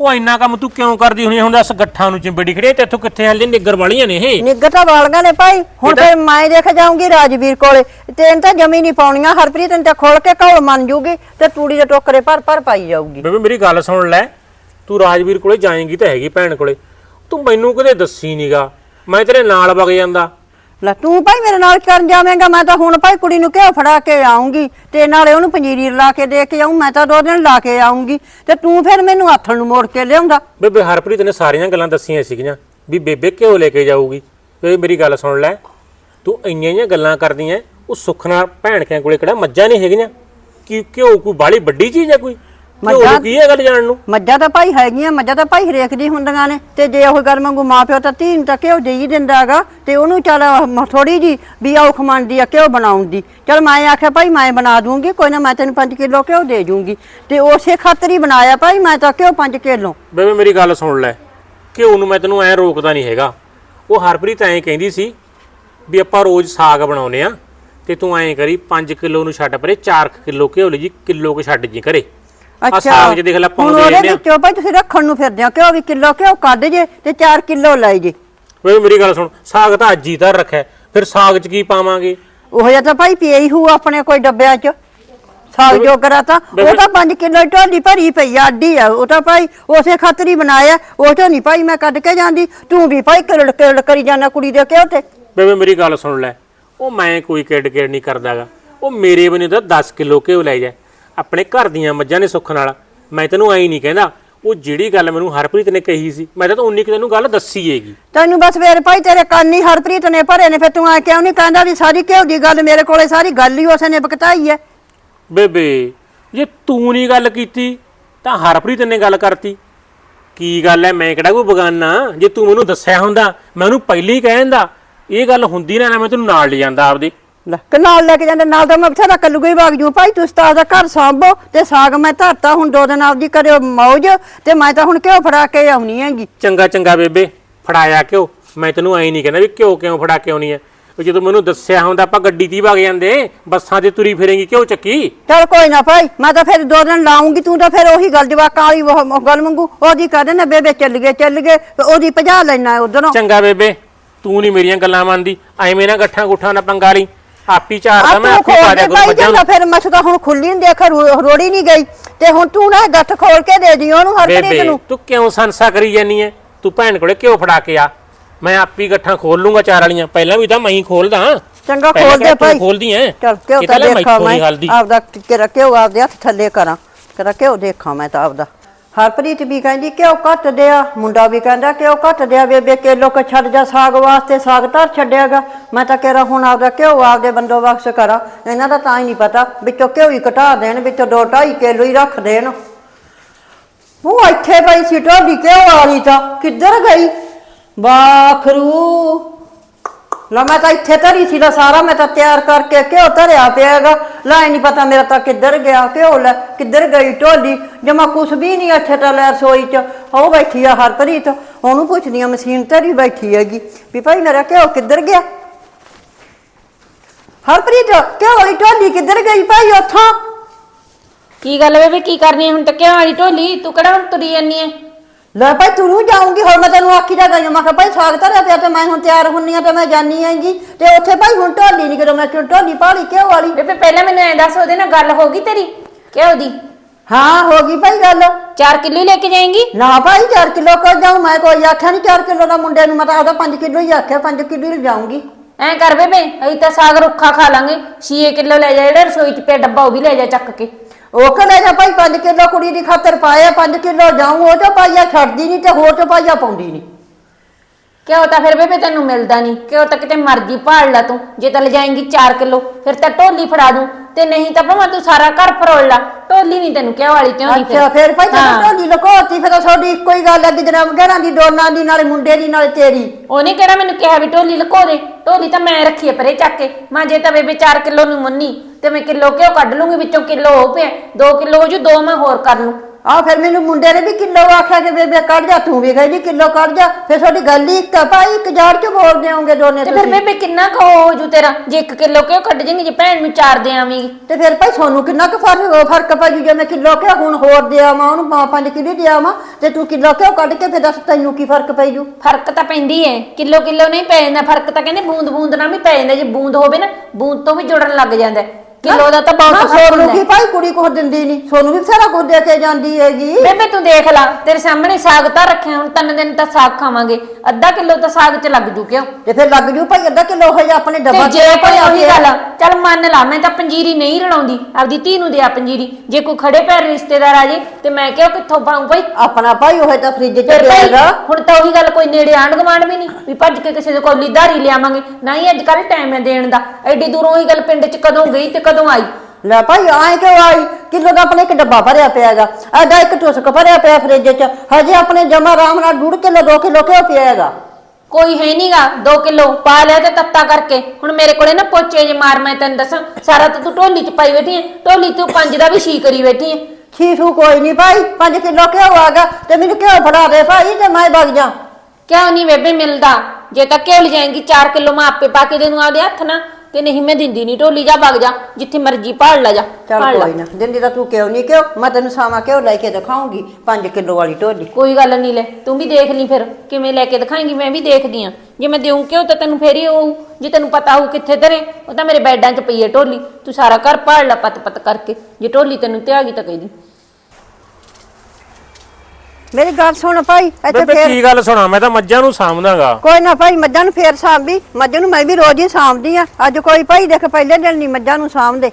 ਉਹ ਇੰਨਾ ਕੰਮ ਤੂੰ ਕਿਉਂ ਕਰਦੀ ਹੁੰਨੀ ਹੈ? ਹੁਣ ਦੱਸ ਗੱਠਾਂ ਨੂੰ ਚਿੰਬੜੀ ਖੜੀ ਹੈ ਤੇ ਇੱਥੋਂ ਕਿੱਥੇ ਹੱਲੇ ਨਿੱਗਰ ਵਾਲੀਆਂ ਨੇ ਇਹ ਨਿੱਘ ਤਾਂ ਵਾਲੀਆਂ ਨੇ ਭਾਈ ਹੁਣ ਫਿਰ ਮੈਂ ਦੇਖ ਜਾਊਂਗੀ ਰਾਜਵੀਰ ਕੋਲੇ ਤੇ ਇਹਨ ਤਾਂ ਜਮੀ ਨਹੀਂ ਪਾਉਣੀਆਂ ਹਰਪ੍ਰੀਤ ਨੇ ਤਾਂ ਖੋਲ ਕੇ ਘੋਲ ਮੰਨ ਜੂਗੀ ਤੇ ਤੂੜੀ ਦੇ ਟੋਕਰੇ ਭਰ ਭਰ ਪਾਈ ਜਾਊਗੀ ਬੇਬੇ ਮੇਰੀ ਗੱਲ ਸੁਣ ਲੈ ਤੂੰ ਰਾਜਵੀਰ ਕੋਲੇ ਜਾਏਂਗੀ ਤਾਂ ਹੈਗੀ ਭੈਣ ਕੋਲੇ। ਤੂੰ ਮੈਨੂੰ ਕਦੇ ਦੱਸੀ ਨੀਗਾ। ਮੈਂ ਤੇਰੇ ਨਾਲ ਵਗ ਜਾਂਦਾ। ਲੈ ਤੂੰ ਭਾਈ ਮੇਰੇ ਨਾਲ ਕਰਨ ਜਾਵੇਂਗਾ ਮੈਂ ਤਾਂ ਹੁਣ ਭਾਈ ਕੁੜੀ ਨੂੰ ਘਿਓ ਫੜਾ ਕੇ ਆਉਂਗੀ ਤੇ ਨਾਲੇ ਉਹਨੂੰ ਪੰਜੀਰੀ ਲਾ ਕੇ ਦੇ ਕੇ ਆਉਂ ਮੈਂ ਤਾਂ ਦੋ ਦਿਨ ਲਾ ਕੇ ਆਉਂਗੀ ਤੇ ਤੂੰ ਫਿਰ ਮੈਨੂੰ ਹੱਥਣ ਨੂੰ ਮੋੜ ਕੇ ਲਿਆਉਂਦਾ। ਬੇਬੇ ਹਰਪ੍ਰੀਤ ਨੇ ਸਾਰੀਆਂ ਗੱਲਾਂ ਦੱਸੀਆਂ ਸੀਗੀਆਂ ਵੀ ਬੇਬੇ ਕਿਉਂ ਲੈ ਕੇ ਜਾਊਗੀ। ਬੇਬੇ ਮੇਰੀ ਗੱਲ ਸੁਣ ਲੈ ਤੂੰ ਇੰਨੀਆਂ ਜਿਹੀਆਂ ਗੱਲਾਂ ਕਰਦੀਆਂ ਉਹ ਸੁੱਖ ਨਾਲ ਭੈਣ ਕਿਆਂ ਕੋਲੇ ਕਿਹੜਾ ਮੱਝਾਂ ਨਹੀਂ ਹੈਗੀਆਂ। ਕਿ ਕਿਉਂ ਕੋਈ ਬਾਲੀ ਵੱਡੀ ਚੀਜ਼ ਹੈ ਕੋਈ? ਮੱਝਾਂ- ਨੂੰ ਕੀ ਹੈ ਗੱਲ ਜਾਣ ਨੂੰ? ਮੱਝਾਂ ਤਾਂ ਭਾਈ ਹੈਗੀਆਂ ਮੱਝਾਂ ਤਾਂ ਭਾਈ ਹਰੇਕ ਦੀ ਹੁੰਦੀਆਂ ਨੇ। ਤੇ ਜੇ ਉਹ ਗੱਲ ਮੰਗੂ ਮਾਪਿਓ ਤਾਂ ਧੀ ਨੂੰ ਤਾਂ ਘਿਓ ਦੇ ਹੀ ਦਿੰਦਾਗਾ ਤੇ ਉਹਨੂੰ ਚੱਲ ਥੋੜੀ ਜੀ ਵੀ ਔਖ ਮੰਨਦੀ ਆ ਘਿਓ ਬਣਾਉਣ ਦੀ। ਚਲ ਮੈਂ ਆਖਿਆ ਭਾਈ ਮੈਂ ਬਣਾ ਦੂੰਗੀ ਕੋਈ ਨਾ ਮੈਂ ਤੈਨੂੰ 5 ਕਿਲੋ ਘਿਓ ਦੇ ਜੂੰਗੀ। ਤੇ ਉਸੇ ਖਾਤਰ ਹੀ ਬਣਾਇਆ ਭਾਈ ਮੈਂ ਤਾਂ ਘਿਓ 5 ਕਿਲੋ। ਬੇਬੇ ਮੇਰੀ ਗੱਲ ਸੁਣ ਲੈ। ਘਿਓ ਨੂੰ ਮੈਂ ਤੈਨੂੰ ਐ ਰੋਕਦਾ ਨਹੀਂ ਹੈਗਾ। ਉਹ ਹਰਪ੍ਰੀਤ ਐਂ ਕਹਿੰਦੀ ਸੀ ਵੀ ਆਪਾਂ ਰੋਜ਼ ਸਾਗ ਬਣਾਉਨੇ ਆ। ਤੇ ਤੂੰ ਐਂ ਕਰੀ 5 ਕਿਲੋ ਨੂੰ ਛੱਡ ਪਰੇ 4 ਕਿਲੋ ਘਿਓ ਲਈ ਜੀ ਕਿਲੋ ਕੁ ਛੱਡ ਜੀ ਘਰੇ। ਆ ਸਾਗ ਜੇ ਦੇਖ ਲੈ ਹੁਣ ਪਾਉਂਦੇ ਉਹਦੇ ਰਹਿੰਦੇ ਆ ਵਿੱਚੋਂ ਭਾਈ ਤੁਸੀਂ ਰੱਖਣ ਨੂੰ ਫਿਰਦੇ ਹੋ ਘਿਓ ਵੀ ਕਿਲੋ ਘਿਓ ਕੱਢ ਜੇ ਤੇ 4 ਕਿਲੋ ਲੈ ਜੇ। ਵੇ ਮੇਰੀ ਗੱਲ ਸੁਣ ਸਾਗ ਤਾਂ ਅੱਜ ਹੀ ਧਰ ਰੱਖਿਆ ਫਿਰ ਸਾਗ 'ਚ ਕੀ ਪਾਵਾਂਗੇ? ਉਹ ਜਿਹਾ ਤਾਂ ਭਾਈ ਪਿਆ ਹੀ ਹੂ ਆਪਣੇ ਕੋਈ ਡੱਬਿਆਂ 'ਚ। ਸਾਗ ਜੋਗਰਾ ਤਾਂ ਉਹ ਤਾਂ 5 ਕਿਲੋ ਢੋਲੀ ਭਰੀ ਪਈ ਆ ਅੱਡੀ ਆ ਉਹ ਤਾਂ ਭਾਈ ਉਸੇ ਖਾਤਰ ਹੀ ਬਣਾਇਆ ਉਹ ਤੋਂ ਨਹੀਂ ਭਾਈ ਮੈਂ ਕੱਢ ਕੇ ਜਾਂਦੀ ਤੂੰ ਵੀ ਭਾਈ ਕਿਰੜ ਕਿਰੜ ਕਰੀ ਜਾਣਾ ਕੁੜੀ ਦੇ ਕਿਉਂ ਤੇ। ਬੇਬੇ ਮੇਰੀ ਗੱਲ ਸੁਣ ਲੈ ਉਹ ਮੈਂ ਕੋਈ ਕਿਡ ਕਿਡ ਨਹੀਂ ਕਰਦਾਗਾ ਉਹ ਮੇਰੇ ਬਣੇ ਤਾਂ 10 ਕਿਲੋ ਘਿਓ ਲੈ ਜਾ ਆਪਣੇ ਘਰ ਦੀਆਂ ਮੱਝਾਂ ਨੇ ਸੁੱਖ ਨਾਲ। ਮੈਂ ਤੈਨੂੰ ਐਂ ਨਹੀਂ ਕਹਿੰਦਾ ਉਹ ਜਿਹੜੀ ਗੱਲ ਮੈਨੂੰ ਹਰਪ੍ਰੀਤ ਨੇ ਕਹੀ ਸੀ ਮੈਂ ਤਾਂ ਉਨੀ ਕਿ ਤੈਨੂੰ ਗੱਲ ਦੱਸੀ ਹੈਗੀ। ਤੈਨੂੰ ਬਸ ਫੇਰ ਭਾਈ ਤੇਰੇ ਕੰਨ ਹੀ ਹਰਪ੍ਰੀਤ ਨੇ ਭਰੇ ਨੇ ਫਿਰ ਤੂੰ ਆ ਕਿਉਂ ਨਹੀਂ ਕਹਿੰਦਾ ਵੀ ਸਾਰੀ ਘਿਓ ਦੀ ਗੱਲ ਮੇਰੇ ਕੋਲੇ ਸਾਰੀ ਗੱਲ ਹੀ ਉਸਨੇ ਬਕਤਾਈ ਹੈ? ਬੇਬੇ ਜੇ ਤੂੰ ਨਹੀਂ ਗੱਲ ਕੀਤੀ ਤਾਂ ਹਰਪ੍ਰੀਤ ਨੇ ਗੱਲ ਕਰਤੀ। ਕੀ ਗੱਲ ਐ ਮੈਂ ਕਿਹੜਾ ਕੋਈ ਬਗਾਨਾ? ਜੇ ਤੂੰ ਮੈਨੂੰ ਦੱਸਿਆ ਹੁੰਦਾ ਮੈਂ ਉਹਨੂੰ ਪਹਿਲਾਂ ਹੀ ਕਹਿ ਦਿੰਦਾ ਇਹ ਗੱਲ ਹੁੰਦੀ ਨਾ ਨਾ ਮੈਂ ਤੈਨੂੰ ਨਾਲ ਲੈ ਜਾਂਦਾ ਆਪਦੇ। ਲੈ। ਕਿ ਨਾਲ ਲੈ ਕੇ ਜਾਂਦੇ ਨਾਲ ਤਾਂ ਮੈਂ ਬਥੇਰਾ ਕੱਲੂ ਹੀ ਵਗ ਜੂ। ਭਾਈ ਤੁਸੀਂ ਤਾਂ ਆਪਦਾ ਘਰ ਸਾਂਭੋ ਤੇ ਸਾਗ ਮੈਂ ਧਰਤਾ ਹੁਣ ਦੋ ਦਿਨ ਆਪਦੀ ਕਰਿਓ ਮੌਜ ਤੇ ਮੈਂ ਤਾਂ ਹੁਣ ਘਿਓ ਫੜਾ ਕੇ ਆਉਣੀ ਹੈਗੀ। ਚੰਗਾ ਚੰਗਾ ਬੇਬੇ ਫੜਾਇਆ ਕਿਉਂ ਮੈਂ ਤੈਨੂੰ ਐਂ ਨਹੀਂ ਕਹਿੰਦਾ ਵੀ ਕਿਉਂ ਕਿਉਂ ਫੜਾ ਕੇ ਆਉਣੀ ਐ ਉਹ ਜਦੋਂ ਮੈਨੂੰ ਦੱਸਿਆ ਹੁੰਦਾ ਆਪਾਂ ਗੱਡੀ 'ਤੇ ਹੀ ਵਗ ਜਾਂਦੇ ਬੱਸਾਂ 'ਤੇ ਤੁਰੀ ਫਿਰੇਂਗੀ ਕਿਉਂ ਚੱਕੀ। ਚਲ ਕੋਈ ਨਾ ਭਾਈ ਮੈਂ ਤਾਂ ਫਿਰ ਦੋ ਦਿਨ ਲਾਉਂਗੀ ਤੂੰ ਤਾਂ ਫਿਰ ਉਹੀ ਗੱਲ ਜਵਾਕਾਂ ਵਾਲੀ ਉਹ ਉਹ ਗੱਲ ਮੰਗੂ ਉਹਦੀ ਕਹਦੇ ਨਾ ਬੇਬੇ ਚੱਲ ਗਏ ਚੱਲ ਗਏ ਤੇ ਉਹਦੀ ਭਜਾ ਲੈਣਾ ਉਧਰੋਂ। ਚੰਗਾ ਬੇਬੇ ਤੂੰ ਨਹੀਂ ਮੇਰੀਆਂ ਗੱਲਾਂ ਮੰਨਦੀ ਐਵੇਂ ਨਾ ਗੱਠਾਂ ਗੁੱਠਾਂ ਨਾ ਪੰਗਾ ਲਈ। ਆਪੀ ਝਾੜਦਾ ਮੈਂ ਆਪੀ ਪਾ ਦਿਆ ਭਾਈ ਮੱਝਾਂ ਨੂੰ ਫਿਰ ਮੈਂ ਤਾਂ ਹੁਣ ਖੁੱਲੀ ਨਹੀਂ ਦੇਖ ਰੋ- ਰੋੜੀ ਨਹੀਂ ਗਈ। ਤੇ ਹੁਣ ਤੂੰ ਨਾ ਗੱਠ ਖੋਲ ਕੇ ਦੇ ਦੀ ਉਹਨੂੰ ਹਰਪ੍ਰੀਤ ਬੇਬੇ ਨੂੰ। ਤੂੰ ਕਿਉਂ ਸੰਸਾ ਕਰੀ ਜਾਨੀ ਐ? ਤੂੰ ਭੈਣ ਕੋਲੇ ਕਿਉਂ ਫੜਾ ਕੇ ਆ? ਮੈਂ ਆਪੀ ਗੱਠਾਂ ਖੋਲ ਲੂੰਗਾ ਚਾਰ ਵਾਲੀਆਂ। ਪਹਿਲਾਂ ਵੀ ਤਾਂ ਮੈਂ ਹੀ ਖੋਲਦਾ। ਚੰਗਾ ਪਹਿਲਾਂ ਖੋਲ ਦੇ ਕਿਹੜਾ ਤੂੰ ਭਾਈ। ਖੋਲਦੀ ਐ? ਚਲ ਕਿਉਂ ਤਾਂ ਦੇਖਾਂ ਮੈਂ। ਆਪਦਾ ਕਿਰਾ ਕਿਉਂ ਆਪਦੇ ਹੱਥ ਥੱਲੇ ਕਰਾਂ। ਕਿਰਾ ਕਿਉਂ ਦੇਖਾਂ ਮੈਂ ਤਾਂ ਆਪਦਾ। ਹਰਪ੍ਰੀਤ ਵੀ ਕਹਿੰਦੀ ਕਿਉਂ ਘੱਟ ਦਿਆ। ਮੁੰਡਾ ਵੀ ਕਹਿੰਦਾ ਕਿਉਂ ਘੱਟ ਦਿਆ ਬੇਬੇ, ਕਿਲੋ ਕ ਛੱਡ ਜਾ, ਸਾਗ ਵਾਸਤੇ ਸਾਗ ਧਰ ਛੱਡਿਆਗਾ। ਮੈਂ ਤਾਂ ਕਿਹਾ ਹੁਣ ਆਪਦਾ ਕਿਉਂ ਆਪਦੇ ਬੰਦੋਬਸਤ ਕਰਾਂ। ਇਹਨਾਂ ਦਾ ਤਾਂ ਹੀ ਨਹੀਂ ਪਤਾ ਵਿੱਚੋਂ ਕਿਉਂ ਹੀ ਘਟਾ ਦੇਣ, ਵਿੱਚੋਂ ਦੋ ਢਾਈ ਕਿਲੋ ਹੀ ਰੱਖ ਦੇਣ। ਉਹ ਇੱਥੇ ਪਈ ਸੀ ਢੋਡੀ ਕਿਉਂ ਆ ਰਹੀ ਤਾਂ ਕਿੱਧਰ ਗਈ? ਬਾਖਰੂ ਲੈ ਮੈਂ ਤਾਂ ਇੱਥੇ ਧਰੀ ਸੀ ਲਾ ਸਾਰਾ, ਮੈਂ ਤਾਂ ਤਿਆਰ ਕਰਕੇ ਘਿਓ ਧਰਿਆ ਪਿਆ ਹੈਗਾ ਲੈ ਨਹੀਂ ਪਤਾ ਮੇਰਾ ਤਾਂ ਕਿੱਧਰ ਗਿਆ, ਘਿਓ ਲੈ, ਕਿੱਧਰ ਗਈ ਢੋਲੀ। ਜਮਾ ਕੁਛ ਵੀ ਨਹੀਂ ਇੱਥੇ ਤਾਂ ਲੈ ਰਸੋਈ ਚ। ਉਹ ਬੈਠੀ ਆ ਹਰਪ੍ਰੀਤ, ਉਹਨੂੰ ਪੁੱਛਦੀ ਆ, ਮਸ਼ੀਨ ਧਰੀ ਬੈਠੀ ਹੈਗੀ। ਵੀ ਭਾਈ ਮੇਰਾ ਘਿਓ ਕਿੱਧਰ ਗਿਆ? ਹਰਪ੍ਰੀਤ, ਘਿਓ ਵਾਲੀ ਢੋਲੀ ਕਿੱਧਰ ਗਈ ਭਾਈ ਉੱਥੋਂ? ਕੀ ਗੱਲ ਵੇ ਵੀ ਕੀ ਕਰਨੀ ਹੈ ਹੁਣ ਟੱਕਿਆਂ ਵਾਲੀ ਢੋਲੀ, ਤੂੰ ਕਿਹੜਾ ਹੁਣ ਤੁਰੀ ਜਾਨੀ ਐ? ਲੈ ਭਾਈ ਤੂੰ ਨੂੰ ਜਾਊਂਗੀ ਹੁਣ ਮੈਂ ਤੈਨੂੰ ਆਖੀ ਦਾ ਗਈ ਮੈਂ ਕਿਹਾ ਭਾਈ ਸਾਗ ਧਰਿਆ ਪਿਆ ਤੇ ਮੈਂ ਹੁਣ ਤਿਆਰ ਹੁੰਨੀ ਆ ਤੇ ਮੈਂ ਜਾਨੀ ਆਂਗੀ ਤੇ ਉੱਥੇ ਭਾਈ ਹੁਣ ਢੋਲੀ ਨਹੀਂ ਕਰੋ ਮੈਂ ਕਿਉਂ ਢੋਲੀ ਪਾਲੀ ਕਿਉਂ ਵਾਲੀ? ਬੇਬੇ ਪਹਿਲਾਂ ਮੈਨੂੰ ਐਂ ਦੱਸ ਉਹਦੇ ਨਾਲ ਗੱਲ ਹੋ ਗਈ ਤੇਰੀ? ਕਿਉਂ ਦੀ? ਹਾਂ ਹੋ ਗਈ ਭਾਈ ਗੱਲ। 4 ਕਿਲੋ ਲੈ ਕੇ ਜਾਏਂਗੀ? ਨਾ ਭਾਈ 4 ਕਿਲੋ ਕਰ ਜਾਊਂ? ਮੈਂ ਕੋਈ ਆਖਿਆ ਨਹੀਂ 4 ਕਿਲੋ ਦਾ ਮੁੰਡੇ ਨੂੰ ਮੈਂ ਤਾਂ ਆਦਾ 5 ਕਿਲੋ ਹੀ ਆਖਿਆ 5 ਕਿਲੋ ਹੀ ਜਾਊਂਗੀ। ਐਂ ਕਰ ਬੇਬੇ ਅਸੀਂ ਤਾਂ ਸਾਗ ਰੁੱਖਾ ਖਾ ਲਾਂਗੇ। 6 ਕਿਲੋ ਲੈ ਜਾ ਜਿਹੜਾ ਰਸੋਈ 'ਚ ਪਿਆ ਡੱਬਾ ਉਹ ਵੀ ਲੈ ਜਾ ਚੱਕ ਕੇ। ਉਹ ਕਹਿੰਦਾ ਜਾ ਭਾਈ 5 ਕਿਲੋ ਕੁੜੀ ਦੀ ਖਾਤਰ ਪਾਇਆ 5 ਕਿਲੋ ਜਾਊਂ ਉਹ ਤਾਂ ਪਾਈਆ ਛੱਡਦੀ ਨਹੀਂ ਤੇ ਹੋਰ ਤੋਂ ਪਾਈਆ ਪਾਉਂਦੀ ਨਹੀਂ। ਕਿਉਂ ਤਾਂ ਫਿਰ ਬੇਬੇ ਤੈਨੂੰ ਮਿਲਦਾ ਨਹੀਂ? ਕਿਉਂ ਤਾਂ ਕਿਤੇ ਮਰਜ਼ੀ ਭਾਲ ਲਾ ਤੂੰ? ਜੇ ਤਾਂ ਲਿਜਾਏਂਗੀ 4 ਕਿਲੋ ਫਿਰ ਤਾਂ ਢੋਲੀ ਫੜਾ ਦੂੰ। ਤੇ ਨਹੀਂ ਤਾਂ ਭਾਵੇਂ ਤੂੰ ਸਾਰਾ ਘਰ ਫਰੋਲ ਲਾ ਢੋਲੀ ਨਹੀਂ ਤੈਨੂੰ ਕਿਹ ਵਾਲੀ ਤੇ ਹੁੰਦੀ ਅੱਛਾ ਫਿਰ ਭਾਈ ਹਾਂ। ਤੈਨੂੰ ਢੋਲੀ ਲਕੋਤੀ ਫਿਰ ਤੁਹਾਡੀ ਇੱਕੋ ਹੀ ਗੱਲ ਹੈ ਕਿ ਜਨਾਬ ਦੀ ਦੋਨਾਂ ਦੀ ਨਾਲੇ ਮੁੰਡੇ ਦੀ ਨਾਲੇ ਤੇਰੀ। ਉਹਨੇ ਕਿਹੜਾ ਮੈਨੂੰ ਕਿਹਾ ਵੀ ਢੋਲੀ ਲਕੋ ਦੇ? ਢੋਲੀ ਤਾਂ ਮੈਂ ਰੱਖੀ ਐ ਪਰੇ ਚੱਕ ਕੇ। ਮਾਂ ਜੇ ਤਾਂ ਬੇਬੇ 4 ਕਿਲੋ ਨੂੰ ਮੰਨੀ ਤੇ ਮੈਂ ਕਿਲੋ ਕਿਉਂ ਕੱਢ ਲੂੰਗੀ ਵਿੱਚੋਂ ਕਿਲੋ ਹੋ ਪਿਆ 2 ਕਿਲੋ ਹੋ ਜੂ ਦੋ ਮੈਂ ਹੋਰ ਕਰ ਲੂੰ। ਆ ਫਿਰ ਮੈਨੂੰ ਮੁੰਡੇ ਨੇ ਵੀ ਕਿਲੋ ਆਖਿਆ ਕਿ ਬੇਬੇ ਕੱਢ ਜਾ ਤੂੰ ਵੀ ਕਹਿੰਦੀ ਕਿਲੋ ਕੱਢ ਜਾ ਫਿਰ ਤੁਹਾਡੀ ਗੱਲ ਹੀ ਇੱਕ ਆ ਭਾਈ ਇੱਕ ਜਾੜ ਚ ਬੋਲ ਦੇਵੋਗੇ ਦੋਨੇ ਤੇ ਫਿਰ ਤੁਸੀਂ। ਬੇਬੇ ਕਿੰਨਾ ਕੁ ਹੋ ਜੂ ਤੇਰਾ ਜੇ 1 ਕਿਲੋ ਕਿਉਂ ਕੱਢ ਜਾਏਂਗੀ ਜੇ ਭੈਣ ਨੂੰ ਚਾਰ ਦੇ ਆਵੇਂਗੀ। ਤੇ ਫਿਰ ਭਾਈ ਸੋਨੂੰ ਕਿੰਨਾ ਕੁ ਫ਼ਰਕ ਫ਼ਰਕ ਪੈ ਜੂ ਜੇ ਮੈਂ ਕਿਲੋ ਕਿਉਂ ਹੁਣ ਹੋਰ ਦਿਆ ਮਾਂ ਉਹਨੂੰ ਪਾ- ਪੰਜ ਕਿਲੋ ਦਿਆ ਮਾਂ ਤੇ ਤੂੰ ਕਿਲੋ ਕਿਉਂ ਕੱਢ ਕੇ ਫਿਰ ਦੱਸ ਤੈਨੂੰ ਕੀ ਫ਼ਰਕ ਪੈ ਜੂ। ਫ਼ਰਕ ਤਾਂ ਪੈਂਦੀ ਏ ਕਿਲੋ ਕਿਲੋ ਨਹੀਂ ਪੈ ਜਾਂਦਾ ਫ਼ਰਕ ਤਾਂ ਕਹਿੰਦੇ ਬੂੰਦ ਬੂੰਦ ਨਾਲ ਵੀ ਪੈ ਜਾਂਦਾ ਜੇ ਬੂੰਦ ਹੋਵੇ ਨਾ ਬੂੰਦ ਤੋਂ ਵੀ ਜੁੜਨ ਲੱਗ ਜਾਂਦਾ। ਕਿਲੋ ਦਾ ਤਾਂ ਨਾ, ਬਹੁਤ ਸੋਨੂੰ ਹੁੰਦਾ ਕੀ। ਭਾਈ ਕੁੜੀ ਕੁਝ ਦਿੰਦੀ ਨਹੀਂ ਸੋਨੂੰ ਵੀ ਸਾਰਾ ਕੁਝ ਦੇ ਕੇ ਜਾਂਦੀ ਹੈਗੀ। ਬੇਬੇ ਤੂੰ ਦੇਖ ਲੈ ਤੇਰੇ ਸਾਹਮਣੇ ਸਾਗ ਤਾਂ ਰੱਖਿਆ ਹੁਣ ਤਿੰਨ ਦਿਨ ਤਾਂ ਸਾਗ ਖਾਵਾਂਗੇ। ਅੱਧਾ ਕਿਲੋ ਤਾਂ ਸਾਗ ਚ ਲੱਗ ਜੂ ਕਿਉਂ? ਫਿਰ ਲੱਗ ਜੂ ਭਾਈ ਅੱਧਾ ਕਿਲੋ ਹੋ ਜਾ ਆਪਣੇ ਤੇ ਡੱਬਾ ਜੇ ਕੋਈ ਉਹੀ ਗੱਲ ਚੱਲ ਮੰਨ ਲਾ ਮੈਂ ਤਾਂ ਪੰਜੀਰੀ ਨਹੀਂ ਰਲਾਉਂਦੀ ਆਪਦੀ ਧੀ ਨੂੰ ਦਿਆ ਪੰਜੀਰੀ। ਜੇ ਕੋਈ ਖੜੇ ਪੈਰ ਰਿਸ਼ਤੇਦਾਰ ਆ ਜੇ ਤੇ ਮੈਂ ਕਿਹਾ ਕਿੱਥੋਂ ਪਾਉਂ ਭਾਈ? ਆਪਣਾ ਭਾਈ ਉਹ ਤਾਂ ਫ੍ਰਿਜ ਚ ਫਿਰ ਭਾਈ ਦੇਗਾ ਹੁਣ ਤਾਂ ਉਹੀ ਗੱਲ ਕੋਈ ਨੇੜੇ ਆਂਢ ਗੁਆਂਢ ਵੀ ਨਹੀਂ ਵੀ ਭੱਜ ਕੇ ਕਿਸੇ ਦੇ ਕੋਲੀ ਧਾਰੀ ਲਿਆਵਾਂਗੇ। ਨਾ ਹੀ ਅੱਜ ਕੱਲ ਟਾਈਮ ਹੈ ਦੇਣ ਦਾ। ਐਡੀ ਦੂਰੋਂ ਉਹੀ ਗੱਲ ਪਿੰਡ ਚ ਕਦੋਂ ਗਈ ਤੇ ਕਦੋਂ ਆਈ? ਲੈ ਭਾਈ ਆਏ ਕਿਉਂ ਆਈ? ਕਿਲੋ ਦਾ ਆਪਣੇ ਇੱਕ ਡੱਬਾ ਭਰਿਆ ਪਿਆ ਹੈਗਾ। ਐਡਾ ਇੱਕ ਟੁਸਕ ਭਰਿਆ ਪਿਆ ਫ੍ਰਿਜ ਚ। ਹਜੇ ਆਪਣੇ ਜਮਾ ਆਰਾਮ ਨਾਲ ਡੂੜ ਕਿਲੋ 2 ਕਿਲੋ ਕਿਉਂ ਪਿਆ ਹੈਗਾ? ਕੋਈ ਹੈ ਨਹੀਂਗਾ 2 ਕਿਲੋ। ਪਾ ਲਿਆ ਤੇ ਤੱਤਾ ਕਰਕੇ। ਹੁਣ ਮੇਰੇ ਕੋਲੇ ਨਾ ਪੋਚੇ ਜੇ ਮਾਰ ਮੈਂ ਤੈਨੂੰ ਦੱਸਾਂ। ਸਾਰਾ ਤਾਂ ਤੂੰ ਢੋਲੀ ਚ ਪਾਈ ਬੈਠੀ ਐ ਢੋਲੀ ਤੂੰ ਪੰਜ ਦਾ ਵੀ ਛੀ ਕਰੀ ਬੈਠੀ ਐ ਛੀਸੂ ਕੋਈ ਨਹੀਂ ਭਾਈ। 5 ਕਿਲੋ ਕਿਉਂ ਆਗਾ ਤੇ ਮੈਨੂੰ ਕਿਉਂ ਫੜਾ ਦੇ ਭਾਈ? ਤੇ ਮੈਂ ਵਗ ਜਾ। ਕਿਉਂ ਨਹੀਂ ਬੇਬੇ ਮਿਲਦਾ? ਜੇ ਤਾਂ ਕਿਉਂ ਜਾਏਂਗੀ 4 ਕਿਲੋ ਮੈਂ ਆਪੇ ਪਾ ਕੇ ਦੇ ਦੂੰ ਆਪਦੇ ਹੱਥ ਨਾਲ। ਤੇ ਨਹੀਂ ਮੈਂ ਦਿੰਦੀ ਨਹੀਂ ਢੋਲੀ ਜਾ ਵਗ ਜਾ ਜਿੱਥੇ ਮਰਜ਼ੀ ਭਾਲ ਲੈ ਜਾ ਚੱਲ ਭਾਲ ਲੈ। ਕੋਈ ਨਾ ਦਿੰਦੀ ਤਾਂ ਤੂੰ ਕਿਉਂ ਨਹੀਂ ਕਿਉਂ? ਮੈਂ ਤੈਨੂੰ ਸਾਵਾ ਕਿਉਂ ਲੈ ਕੇ ਦਿਖਾਉਂਗੀ 5 ਕਿਲੋ ਵਾਲੀ ਢੋਲੀ? ਕੋਈ ਗੱਲ ਨਹੀਂ ਲੈ ਤੂੰ ਵੀ ਦੇਖ ਲਈ ਫਿਰ ਕਿਵੇਂ ਲੈ ਕੇ ਦਿਖਾਏਂਗੀ ਮੈਂ ਵੀ ਦੇਖਦੀ ਆ। ਜੇ ਮੈਂ ਦੇਉਂ ਕਿਉਂ ਤਾਂ ਤੈਨੂੰ ਫੇਰ ਹੀ ਹੋਊ ਜੇ ਤੈਨੂੰ ਪਤਾ ਹੋਊ ਕਿੱਥੇ ਧਰੇ ਉਹ ਤਾਂ ਮੇਰੇ ਬੈਡਾਂ 'ਚ ਪਈ ਹੈ ਢੋਲੀ। ਤੂੰ ਸਾਰਾ ਘਰ ਭਾਲ ਲੈ ਪਤ ਪਤ ਕਰਕੇ ਜੇ ਢੋਲੀ ਤੈਨੂੰ ਤੇ ਆ ਗਈ ਤਾਂ ਕਹਿਦੀ ਮੇਰੀ ਗੱਲ ਸੁਣ ਭਾਈ ਇੱਥੇ ਬੇਬੇ ਫੇਰ ਕੀ ਗੱਲ ਸੁਣਾ? ਮੈਂ ਤਾਂ ਮੱਝਾਂ ਨੂੰ ਸਾਂਭਦਾਗਾ। ਕੋਈ ਨਾ ਭਾਈ ਮੱਝਾਂ ਨੂੰ ਫੇਰ ਸਾਂਭੀ। ਮੱਝਾਂ ਨੂੰ ਮੈਂ ਵੀ ਰੋਜ਼ ਹੀ ਸਾਂਭਦੀ ਆ। ਅੱਜ ਕੋਈ ਭਾਈ ਦੇਖ ਪਹਿਲੇ ਦਿਨ ਨਹੀਂ ਮੱਝਾਂ ਨੂੰ ਸਾਂਭਦੇ।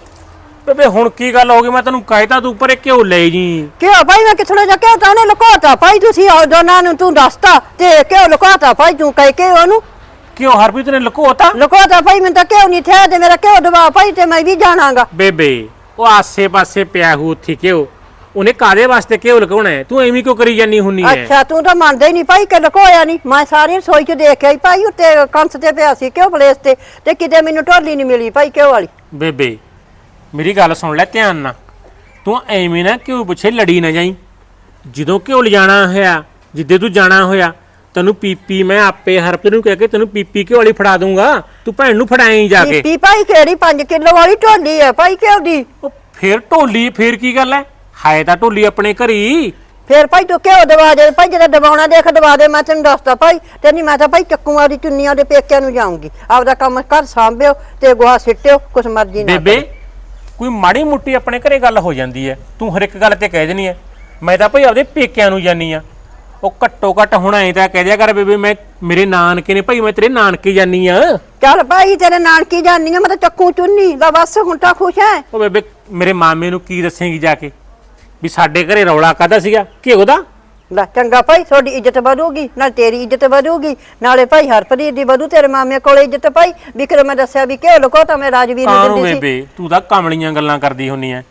ਬੇਬੇ ਹੁਣ ਕੀ ਗੱਲ ਹੋ ਗਈ? ਮੈਂ ਤੈਨੂੰ ਕਹਿਤਾ ਤੂੰ ਉੱਪਰ ਇਹ ਘਿਓ ਲੈ ਜੀ। ਕਿਉਂ ਭਾਈ ਮੈਂ ਕਿਥੋਂ ਜਾ? ਕੇ ਤਾਂ ਉਹਨੇ ਲੁਕੋਤਾ ਭਾਈ ਤੁਸੀਂ ਆਓ ਦੋਨਾਂ ਨੂੰ ਤੂੰ ਦੱਸਤਾ। ਤੇ ਕਿਉਂ ਲੁਕੋਤਾ ਭਾਈ ਤੂੰ ਕਹਿ ਕੇ ਉਹਨੂੰ। ਕਿਉਂ ਹਰਪ੍ਰੀਤ ਨੇ ਲੁਕੋਤਾ? ਲੁਕੋਤਾ ਭਾਈ ਮੈਨੂੰ ਤਾਂ ਕਿਉਂ ਨਹੀਂ ਥਿਆ ਤੇ ਮੇਰਾ ਕਿਉਂ ਦਬਾ ਭਾਈ ਤੇ ਮੈਂ ਵੀ ਜਾਣਾਗਾ। ਬੇਬੇ ਉਹ ਆਸੇ-ਪਾਸੇ ਪਿਆ ਹੂ ਉੱਥੇ ਘਿਓ। ਉਹਨੇ ਕਾਦੇ ਵਾਸਤੇ ਘਿਓ ਲੁਕਾਉਣਾ ਹੈ? ਤੂੰ ਐਵੇਂ ਕਿਉਂ ਕਰੀ ਜਾਨੀ ਹੁੰਨੀ ਹੈ? ਅੱਛਾ ਤੂੰ ਤਾਂ ਮੰਨਦਾ ਹੀ ਨਹੀਂ ਭਾਈ ਕਿ ਲੁਕੋਇਆ ਨਹੀਂ। ਮੈਂ ਸਾਰੀ ਰਸੋਈ ਚ ਦੇਖ ਆਈ ਭਾਈ ਉੱਤੇ ਕੰਸ ਤੇ ਪਿਆ ਸੀ ਕਿਉਂ ਪਲੇਸ ਤੇ ਤੇ ਕਿਤੇ ਮੈਨੂੰ ਢੋਲੀ ਨਹੀਂ ਮਿਲੀ ਭਾਈ ਕਿਉਂ ਵਾਲੀ। ਬੇਬੇ ਮੇਰੀ ਗੱਲ ਸੁਣ ਲੈ ਧਿਆਨ ਨਾਲ। ਤੂੰ ਐਵੇਂ ਨਾ ਘਿਓ ਪਿੱਛੇ ਲੜੀ ਨਾ ਜਾਈ। ਜਦੋਂ ਘਿਓ ਲਿਜਾਣਾ ਹੋਇਆ ਜਿੱਦੇ ਤੂੰ ਜਾਣਾ ਹੋਇਆ ਤੈਨੂੰ ਪੀਪੀ ਮੈਂ ਆਪੇ ਹਰਪ੍ਰੀਤ ਨੂੰ ਕਹਿ ਕੇ ਤੈਨੂੰ ਪੀਪੀ ਘਿਓ ਵਾਲੀ ਫੜਾ ਦੂੰਗਾ। ਤੂੰ ਭੈਣ ਨੂੰ ਫੜਾਏਂ ਜਾ ਕੇ। ਪੀਪੀ ਭਾਈ ਕਿਹੜੀ 5 ਕਿਲੋ ਵਾਲੀ ਢੋਲੀ ਹੈ ਭਾਈ ਕਿਉਂ ਦੀ? ਉਹ ਫੇਰ ਢੋਲੀ ਫੇਰ ਕੀ ਗੱਲ ਹੈ? ਹਾਏ ਤਾਂ ਢੋਲੀ ਆਪਣੇ ਘਰੀ। ਫੇਰ ਭਾਈ ਤੂੰ ਕਿਉਂ ਦਵਾ ਦੇ? ਭਾਈ ਜਿਹੜਾ ਦਵਾਉਣਾ ਦੇਖ ਦਵਾ ਦੇ ਮੈਂ ਤੈਨੂੰ ਦੱਸਦਾ ਭਾਈ। ਤੇ ਨਹੀਂ ਮੈਂ ਤਾਂ ਭਾਈ ਚੱਕੂਆਂ ਦੀ ਚੁੰਨੀਆਂ ਦੇ ਪੇਕਿਆਂ ਨੂੰ ਜਾਊਂਗੀ। ਆਪਦਾ ਕੰਮ ਘਰ ਸਾਂਭਿਓ ਤੇ ਗੋਹਾ ਸਿੱਟਿਓ ਕੁਛ ਮਰਜ਼ੀ ਨਾ ਬੇਬੇ ਕੋਈ ਮਾੜੀ ਮੁੱਟੀ ਆਪਣੇ ਘਰੇ ਗੱਲ ਹੋ ਜਾਂਦੀ ਹੈ ਤੂੰ ਹਰ ਇੱਕ ਗੱਲ ਤੇ ਕਹਿ ਦੇਣੀ ਹੈ ਮੈਂ ਤਾਂ ਭਾਈ ਆਪਦੇ ਪੇਕਿਆਂ ਨੂੰ ਜਾਨੀ ਆ। ਉਹ ਘੱਟੋ ਘੱਟ ਹੁਣ ਐਂ ਤਾਂ ਕਹਿ ਦਿਆ ਕਰ ਬੇਬੇ ਮੈਂ ਮੇਰੇ ਨਾਨਕੇ ਨੇ ਭਾਈ ਮੈਂ ਤੇਰੇ ਨਾਨਕੇ ਜਾਨੀ ਆ। ਚੱਲ ਭਾਈ ਤੇਰੇ ਨਾਨਕੀ ਜਾਨੀ ਆ ਮੈਂ ਤਾਂ ਚੱਕੂ ਚੁੰਨੀ। ਦਾ ਬਸ ਹੁਣ ਤਾਂ ਖੁਸ਼ ਐ। ਉਹ ਬੇਬੇ ਮੇਰੇ ਮਾਮੇ ਨੂੰ ਕੀ ਦੱਸੇਂਗੀ ਜਾ ਕੇ? ਵੀ ਸਾਡੇ ਘਰੇ ਰੌਲਾ ਕਾਦਾ ਸੀਗਾ? ਘਿਓ ਦਾ? ਲੈ ਚੰਗਾ ਭਾਈ ਤੁਹਾਡੀ ਇੱਜ਼ਤ ਵਧੂਗੀ ਨਾਲ ਤੇਰੀ ਇੱਜ਼ਤ ਵਧੂਗੀ ਨਾਲੇ ਭਾਈ ਹਰਪ੍ਰੀਤ ਦੀ ਵਧੂ ਤੇਰੇ ਮਾਮੇ ਕੋਲੇ ਇੱਜ਼ਤ ਭਾਈ। ਵਿਕਰਮ ਮੈਂ ਦੱਸਿਆ ਵੀ ਕਿਉਂ ਲੁਕੋ ਤਾਂ ਮੈਂ ਰਾਜਵੀਰ ਨੂੰ ਕਾਹਨੂੰ ਦਿੰਦੀ ਸੀ। ਬੇਬੇ ਤੂੰ ਤਾਂ ਕਮਲੀਆਂ ਗੱਲਾਂ ਕਰਦੀ ਹੁੰਨੀ ਐ।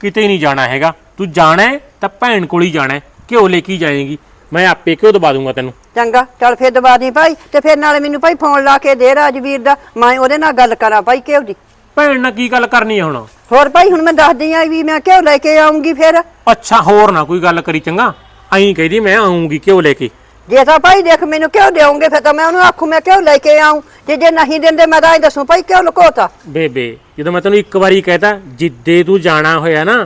ਕਿਤੇ ਨਹੀਂ ਜਾਣਾ ਹੈਗਾ। ਤੂੰ ਜਾਣਾ ਹੈ ਤਾਂ ਭੈਣ ਕੋਲ ਹੀ ਜਾਣਾ ਹੈ ਘਿਓ ਲੈ ਕੇ ਹੀ ਜਾਏਂਗੀ। ਮੈਂ ਆਪੇ ਘਿਓ ਦਵਾ ਦੂੰਗਾ ਤੈਨੂੰ। ਚੰਗਾ ਚੱਲ ਫੇਰ ਦਵਾ ਦੀ ਭਾਈ ਤੇ ਫਿਰ ਨਾਲੇ ਮੈਨੂੰ ਭਾਈ ਫੋਨ ਲਾ ਕੇ ਦੇ ਰਾਜਵੀਰ ਦਾ। ਮੈਂ ਉਹਦੇ ਨਾਲ ਗੱਲ ਕਰਾਂ ਭਾਈ ਕਿਉਂ ਦੀ। ਭੈਣ ਨਾਲ ਕੀ ਗੱਲ ਕਰਨੀ ਹੈ ਹੁਣ? ਹੋਰ ਭਾਈ ਹੁਣ ਮੈਂ ਦੱਸਦੀ ਆ ਵੀ ਮੈਂ ਕਿਉਂ ਲੈ ਕੇ ਆਉਂਗੀ ਫਿਰ। ਅੱਛਾ ਹੋਰ ਨਾ ਕੋਈ ਗੱਲ ਕਰੀ ਚੰਗਾ। ਐਂ ਕਹਿੰਦੀ ਮੈਂ ਆਉਂਗੀ ਘਿਓ ਲੈ ਕੇ। ਜੇ ਤਾਂ ਭਾਈ ਦੇਖ ਮੈਨੂੰ ਕਿਉਂ ਦੇਉਂਗੇ ਫਿਰ ਤਾਂ ਮੈਂ ਉਹਨੂੰ ਆਖੂ ਮੈਂ ਕਿਉਂ ਲੈ ਕੇ ਆਉਂ ਤੇ ਜੇ ਨਹੀਂ ਦਿੰਦੇ ਮੈਂ ਤਾਂ ਇਹ ਦੱਸੂ ਭਾਈ ਕਿਉਂ ਲੁਕੋਤਾ। ਬੇਬੇ ਜਦੋਂ ਮੈਂ ਤੈਨੂੰ ਇੱਕ ਵਾਰੀ ਕਹਿਤਾ ਜਿੱਦੇ ਤੂੰ ਜਾਣਾ ਹੋਇਆ ਨਾ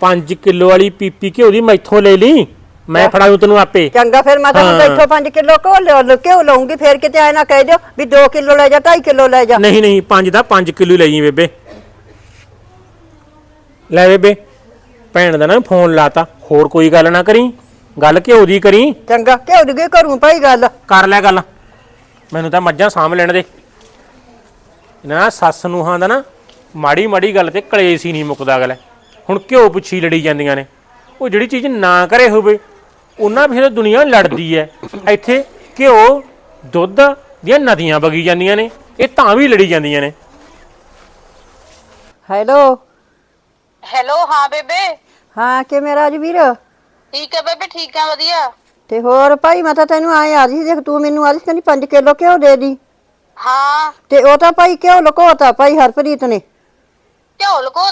5 ਕਿਲੋ ਵਾਲੀ ਪੀਪੀ ਘਿਓ ਦੀ ਮੈਥੋਂ ਲੈ ਲਈ। ਮੈਂ ਫੜਾਉ ਤੈਨੂੰ ਆਪੇ। ਚੰਗਾ ਫਿਰ ਮੈਂ ਹਾਂ। ਇੱਥੋਂ 5 ਕਿਲੋ ਘੋਲ ਕਿਉਂ ਲਊਂਗੀ ਫਿਰ ਕਿਤੇ ਐ ਨਾ ਕਹਿ ਦਿਓ ਵੀ 2 ਕਿਲੋ ਲੈ ਜਾ 2.5 ਕਿਲੋ ਲੈ ਜਾ। ਨਹੀਂ ਨਹੀਂ 5 ਦਾ 5 ਕਿਲੋ ਲੈ ਜੀ ਬੇਬੇ। ਲੈ ਬੇਬੇ ਭੈਣ ਦਾ ਨਾ ਫੋਨ ਲਾਤਾ ਹੋਰ ਕੋਈ ਗੱਲ ਨਾ ਕਰੀ ਗੱਲ ਘਿਓ ਦੀ ਕਰੀ। ਚੰਗਾ ਕਿਉਂ ਦੀ ਕਰੂੰ ਭਾਈ ਗੱਲ? ਕਰ ਲੈ ਗੱਲ ਮੈਨੂੰ ਤਾਂ ਮੱਝਾਂ ਸਾਂਭ ਲੈਣ ਦੇ। ਨਾ ਸੱਸ ਨੂੰ ਹਾਂ ਦਾ ਨਾ ਮਾੜੀ ਮਾੜੀ ਗੱਲ ਤੇ ਕਲੇਸ਼ ਹੀ ਨਹੀਂ ਮੁੱਕਦਾ ਗੱਲ ਹੁਣ ਘਿਓ ਪੁੱਛੀ ਲੜੀ ਜਾਂਦੀਆਂ ਨੇ। ਉਹ ਜਿਹੜੀ ਚੀਜ਼ ਨਾ ਕਰੇ ਹੋਵੇ ਉਹਨਾਂ ਤਾਂ ਦੁਨੀਆ ਲੜਦੀ ਐ ਇੱਥੇ ਘਿਓ ਦੁੱਧ ਦੀਆਂ ਨਦੀਆਂ ਵਗੀ ਜਾਂਦੀਆਂ ਨੇ। ਇਹ ਤਾਂ ਵੀ ਲੜੀ ਜਾਂਦੀਆਂ ਨੇ। ਹੈਲੋ। ਹੈਲੋ ਹਾਂ ਬੇਬੇ। ਹਾਂ ਕਿਵੇਂ ਰਾਜਵੀਰ? ਠੀਕ ਹੈ ਬੇਬੇ ਠੀਕ ਹੈ ਵਧੀਆ। ਤੇ ਹੋਰ ਭਾਈ ਮੈਂ ਤਾਂ ਤੈਨੂੰ ਆਏ ਆ ਰਹੀ ਸੀ ਦੇਖ ਤੂੰ ਮੈਨੂੰ ਆ ਸੀ ਕਹਿੰਦੀ 5 ਕਿਲੋ ਕਿਉਂ ਦੇ ਦੀ। ਹਾਂ। ਤੇ ਉਹ ਤਾਂ ਭਾਈ ਕਿਉਂ ਲੁਕੋਤਾ ਭਾਈ ਹਰਪ੍ਰੀਤ ਨੇ।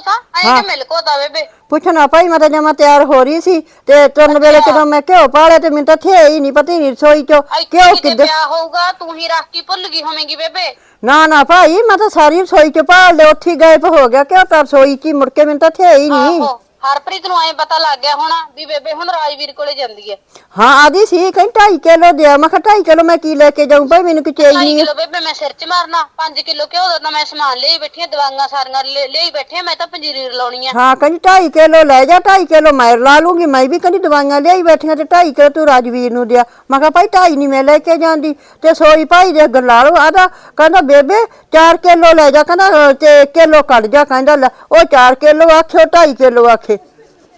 ਤਾਂ ਐਂ ਹਾਂ। ਕਿ ਮਿਲ ਕੋ ਤਾਂ ਬੇਬੇ? ਪੁੱਛਣਾ ਭਾਈ ਮੈਂ ਤਾਂ ਜਮਾ ਤਿਆਰ ਹੋ ਰਹੀ ਸੀ ਤੇ ਤੁਰਨ ਵੇਲੇ ਜਦੋਂ ਮੈਂ ਘਿਓ ਪਾਲਿਆ ਤੇ ਮੈਨੂੰ ਤਾਂ ਥੇ ਹੀ ਨਹੀਂ ਪਤਾ ਨਹੀਂ ਰਸੋਈ ਚੋਂ ਘਿਓ ਕਿਤੇ ਕਿੱਦਾਂ ਪਿਆ ਹੋਊਗਾ? ਤੂੰ ਹੀ ਰੱਖ ਕੇ ਭੁੱਲ ਗਈ ਹੋਵੇਂਗੀ ਬੇਬੇ। ਨਾ ਨਾ ਭਾਈ ਮੈਂ ਤਾਂ ਸਾਰੀ ਰਸੋਈ ਚ ਭਾਲ ਲਿਆ ਉੱਥੇ ਗਾਇਬ ਹੋ ਗਿਆ ਘਿਓ ਤਾਂ ਰਸੋਈ ਚ ਹੀ ਮੁੜ ਕੇ ਮੈਨੂੰ ਤਾਂ ਥੇ ਹੀ ਨਹੀਂ। ਆਹੋ। ਹਰਪ੍ਰੀਤ ਨੂੰ ਐਂ ਪਤਾ ਲੱਗ ਗਿਆ ਹੋਣਾ ਵੀ ਬੇਬੇ ਹੁਣ ਰਾਜਵੀਰ ਕੋਲੇ ਜਾਂਦੀ ਹੈ। ਹਾਂ ਆਦੀ ਸੀ ਕਹਿੰਦੀ 2.5 ਕਿਲੋ ਦਿਆ। ਮੈਂ ਕਿਹਾ 2.5 ਕਿਲੋ ਮੈਂ ਕੀ ਲੈ ਕੇ ਜਾਊਂ? ਭਾਈ ਮੈਨੂੰ ਕਿਤੇ 2 ਨਹੀਂ ਕਿਲੋ ਬੇਬੇ ਮੈਂ ਸਿਰ 'ਚ ਮਾਰਨਾ। 5 ਕਿਲੋ ਘਿਓ ਦਾ ਤਾਂ ਮੈਂ ਸਮਾਨ ਲਈ ਬੈਠੀ ਦਵਾਈਆਂ ਸਾਰੀਆਂ ਲੈ- ਲਈ ਬੈਠੀ ਮੈਂ ਤਾਂ ਪੰਜੀਰੀ ਲਾਉਣੀ ਆ। ਹਾਂ ਕਹਿੰਦੀ 2.5 ਕਿਲੋ ਲੈ ਜਾ 2.5 ਕਿਲੋ ਮੈਂ ਲਾ ਲੂੰਗੀ। ਮੈਂ ਵੀ ਕਹਿੰਦੀ ਦਵਾਈਆਂ ਲਿਆਈ ਬੈਠੀਆਂ ਤੇ 2.5 ਕਿਲੋ ਤੂੰ ਰਾਜਵੀਰ ਨੂੰ ਦਿਆ। ਮੈਂ ਕਿਹਾ ਭਾਈ 2.5 ਨਹੀਂ ਮੈਂ ਲੈ ਕੇ ਜਾਂਦੀ। ਤੇ ਸੋਈ ਭਾਈ ਦੇ ਗੱਲਾਂ ਲੋ ਆਦਾ ਕਹਿੰਦਾ ਬੇਬੇ 4 ਕਿਲੋ ਲੈ ਜਾ। ਕਹਿੰਦਾ ਅਹ, ਤੇ ਕਿਲੋ ਕੱਢ ਜਾ। ਕਹਿੰਦਾ ਲੈ, ਉਹ 4 ਕਿਲੋ ਆਖਿਓ 2.5 ਕਿਲੋ ਆਖੇ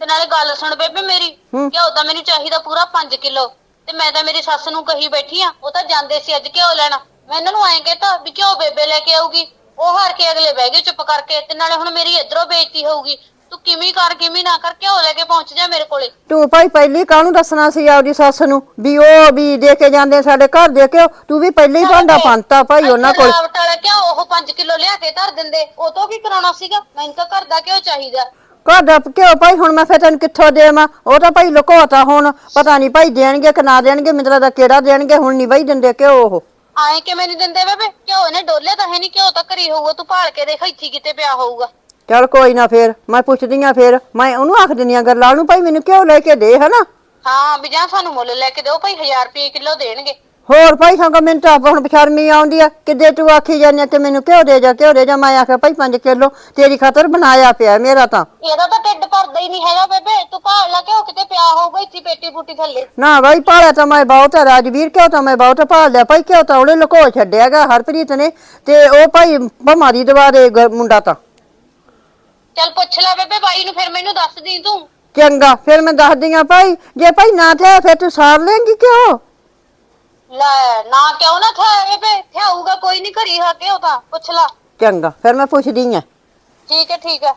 ਤੇ ਨਾਲੇ ਗੱਲ ਸੁਣ ਬੇਬੇ ਮੇਰੀ ਘਿਓ ਤਾਂ ਮੈਨੂੰ ਚਾਹੀਦਾ ਪੂਰਾ 5 ਕਿਲੋ। ਤੇ ਮੈਂ ਤਾਂ ਮੇਰੀ ਸੱਸ ਨੂੰ ਕਹੀ ਬੈਠੀ ਆ ਉਹ ਤਾਂ ਜਾਂਦੇ ਸੀ ਅੱਜ ਘਿਓ ਲੈਣ। ਮੈਂ ਇਹਨਾਂ ਨੂੰ ਐਂ ਕਹਿਤਾ ਵੀ ਘਿਓ ਬੇਬੇ ਲੈ ਕੇ ਆਊਗੀ ਉਹ ਹਾਰ ਕੇ ਅਗਲੇ ਬਹਿ ਗਏ ਚੁੱਪ ਕਰਕੇ ਤੇ ਨਾਲੇ ਹੁਣ ਮੇਰੀ ਇਧਰੋਂ ਬੇਇੱਜ਼ਤੀ ਹੋਊਗੀ। ਤੂੰ ਕਿਵੇਂ ਕਰ ਕਿਵੇਂ ਨਾ ਕਰ ਘਿਓ ਲੈ ਕੇ ਪਹੁੰਚ ਜਾ ਮੇਰੇ ਕੋਲੇ। ਤੂੰ ਭਾਈ ਪਹਿਲੀ ਕਾਹਨੂੰ ਦੱਸਣਾ ਸੀ ਆਪਦੀ ਸੱਸ ਨੂੰ? ਵੀ ਉਹ ਵੀ ਦੇ ਕੇ ਜਾਂਦੇ ਸਾਡੇ ਘਰ ਦੇ ਕੇ ਤੂੰ ਵੀ ਪਹਿਲੇ ਹੀ ਭਾਂਡਾ ਪੰਤਾ ਭਾਈ ਉਹਨਾਂ ਕੋਲ। ਰਾਵਟ ਵਾਲਾ ਘਿਓ ਉਹ 5 ਕਿਲੋ ਲਿਆ ਕੇ ਧਰ ਦਿੰਦੇ ਉਹ ਤੋਂ ਕੀ ਕਰਾਉਣਾ ਸੀਗਾ? ਮੈਨੂੰ ਤਾਂ ਘਰ ਦਾ ਘਿਓ ਚਾਹੀਦਾ। ਘਰ ਦਾ ਕਿਉਂ ਭਾਈ? ਹੁਣ ਮੈਂ ਫਿਰ ਤੈਨੂੰ ਕਿੱਥੋਂ ਦੇਵਾਂ? ਉਹ ਤਾਂ ਭਾਈ ਲੁਕੋਤਾ ਹੁਣ। ਪਤਾ ਨਹੀਂ ਭਾਈ ਦੇਣਗੇ ਕਿ ਨਾ ਦੇਣਗੇ ਮਿੰਦਰਾ ਦਾ ਕਿਹੜਾ ਦੇਣਗੇ ਹੁਣ ਨਹੀਂ ਭਾਈ ਦਿੰਦੇ ਕਿਉਂ ਉਹ? ਆਏ ਕਿਵੇਂ ਨਹੀਂ ਦਿੰਦੇ ਬੇਬੇ? ਘਿਓ ਨੇ ਡੋਲੇ ਤਾਂ ਹੈ ਨਹੀਂ ਘਿਓ ਤਾਂ ਘਰੀ ਹੋਊਗਾ? ਤੂੰ ਭਾਲ ਕੇ ਦੇਖ ਇੱਥੇ ਕਿਤੇ ਪਿਆ ਹੋਊਗਾ। ਚੱਲ ਕੋਈ ਨਾ ਫੇਰ ਮੈਂ ਪੁੱਛਦੀ ਆ ਫੇਰ। ਮੈਂ ਉਹਨੂੰ ਆਖ ਦਿੰਦੀ ਆ ਗੱਲਾਂ ਨੂੰ ਭਾਈ ਮੈਨੂੰ ਕਿਉਂ ਲੈ ਕੇ ਦੇ ਹਨਾ? ਹਾਂ ਵੀ ਜਾਂ ਸਾਨੂੰ ਮੁੱਲ ਲੈ ਕੇ ਦਿਓ ਭਾਈ 1000 ਰੁਪਏ ਕਿਲੋ ਦੇਣਗੇ। ਹੋਰ ਭਾਈ ਸੰਗ ਮੈਨੂੰ ਤਾਂ ਆਪ ਹੁਣ ਬਸ਼ਰਮੀ ਆਉਂਦੀ ਆ। ਕਿੱਦੇ ਤੂੰ ਆਖੀ ਜਾਂਦੀ ਆ ਕਿ ਮੈਨੂੰ ਕਿਉਂ ਦੇ ਜਾ ਕਿਉਂ ਦੇ ਜਾ। ਮੈਂ ਆਖਿਆ ਭਾਈ 5 ਕਿਲੋ ਤੇਰੀ ਖਾਤਰ ਬਣਾਇਆ ਪਿਆ ਮੇਰਾ ਤਾਂ। ਇਹਦਾ ਤਾਂ ਢਿੱਡ ਭਰਦਾ ਹੀ ਨਹੀਂ ਹੈਗਾ ਬੇਬੇ। ਤੂੰ ਭਾਲ ਲਾ ਘਿਓ ਕਿਤੇ ਪਿਆ ਹੋਊਗਾ ਇੱਥੇ ਪੇਟੀ ਬੂਟੀ ਥੱਲੇ। ਨਾ ਭਾਈ ਪਾਲਿਆ ਤਾਂ ਮੈਂ ਬਹੁਤ ਆ ਰਾਜਵੀਰ ਕਿਉਂ ਤਾਂ ਮੈਂ ਬਹੁਤ ਭਾਲ ਲਿਆ। ਭਾਈ ਕਿਉਂ ਤਾਂ ਉਹਨੇ ਲੁਕੋ ਛੱਡਿਆਗਾ ਹਰਪ੍ਰੀਤ ਨੇ। ਤੇ ਉਹ ਭਾਈ ਭਮਾਰੀ ਦਵਾ ਦੇ ਗ- ਮੁੰਡਾ ਤਾਂ। ਚੱਲ ਪੁੱਛ ਲੈ ਬੇਬੇ ਬਾਈ ਨੂੰ ਫਿਰ ਮੈਨੂੰ ਦੱਸ ਦੀ ਤੂੰ। ਚੰਗਾ ਫਿਰ ਮੈਂ ਦੱਸਦੀ ਆ ਭਾਈ। ਜੇ ਭਾਈ ਨਾ ਤੇ ਫਿਰ ਤੂੰ ਸਾਰ ਲੇਂਗੀ ਕਿਉਂ ਲੈ ਨਾ ਕਿਉਂ ਨਾ ਥਾ ਬੇਬੇ ਇੱਥੇ ਆਊਗਾ ਕੋਈ ਨਹੀਂ ਘਰੀ ਆ ਘਿਓ ਤਾਂ ਪੁੱਛ ਲਾ। ਚੰਗਾ ਫਿਰ ਮੈਂ ਪੁੱਛਦੀ ਆ। ਠੀਕ ਹੈ ਠੀਕ ਹੈ।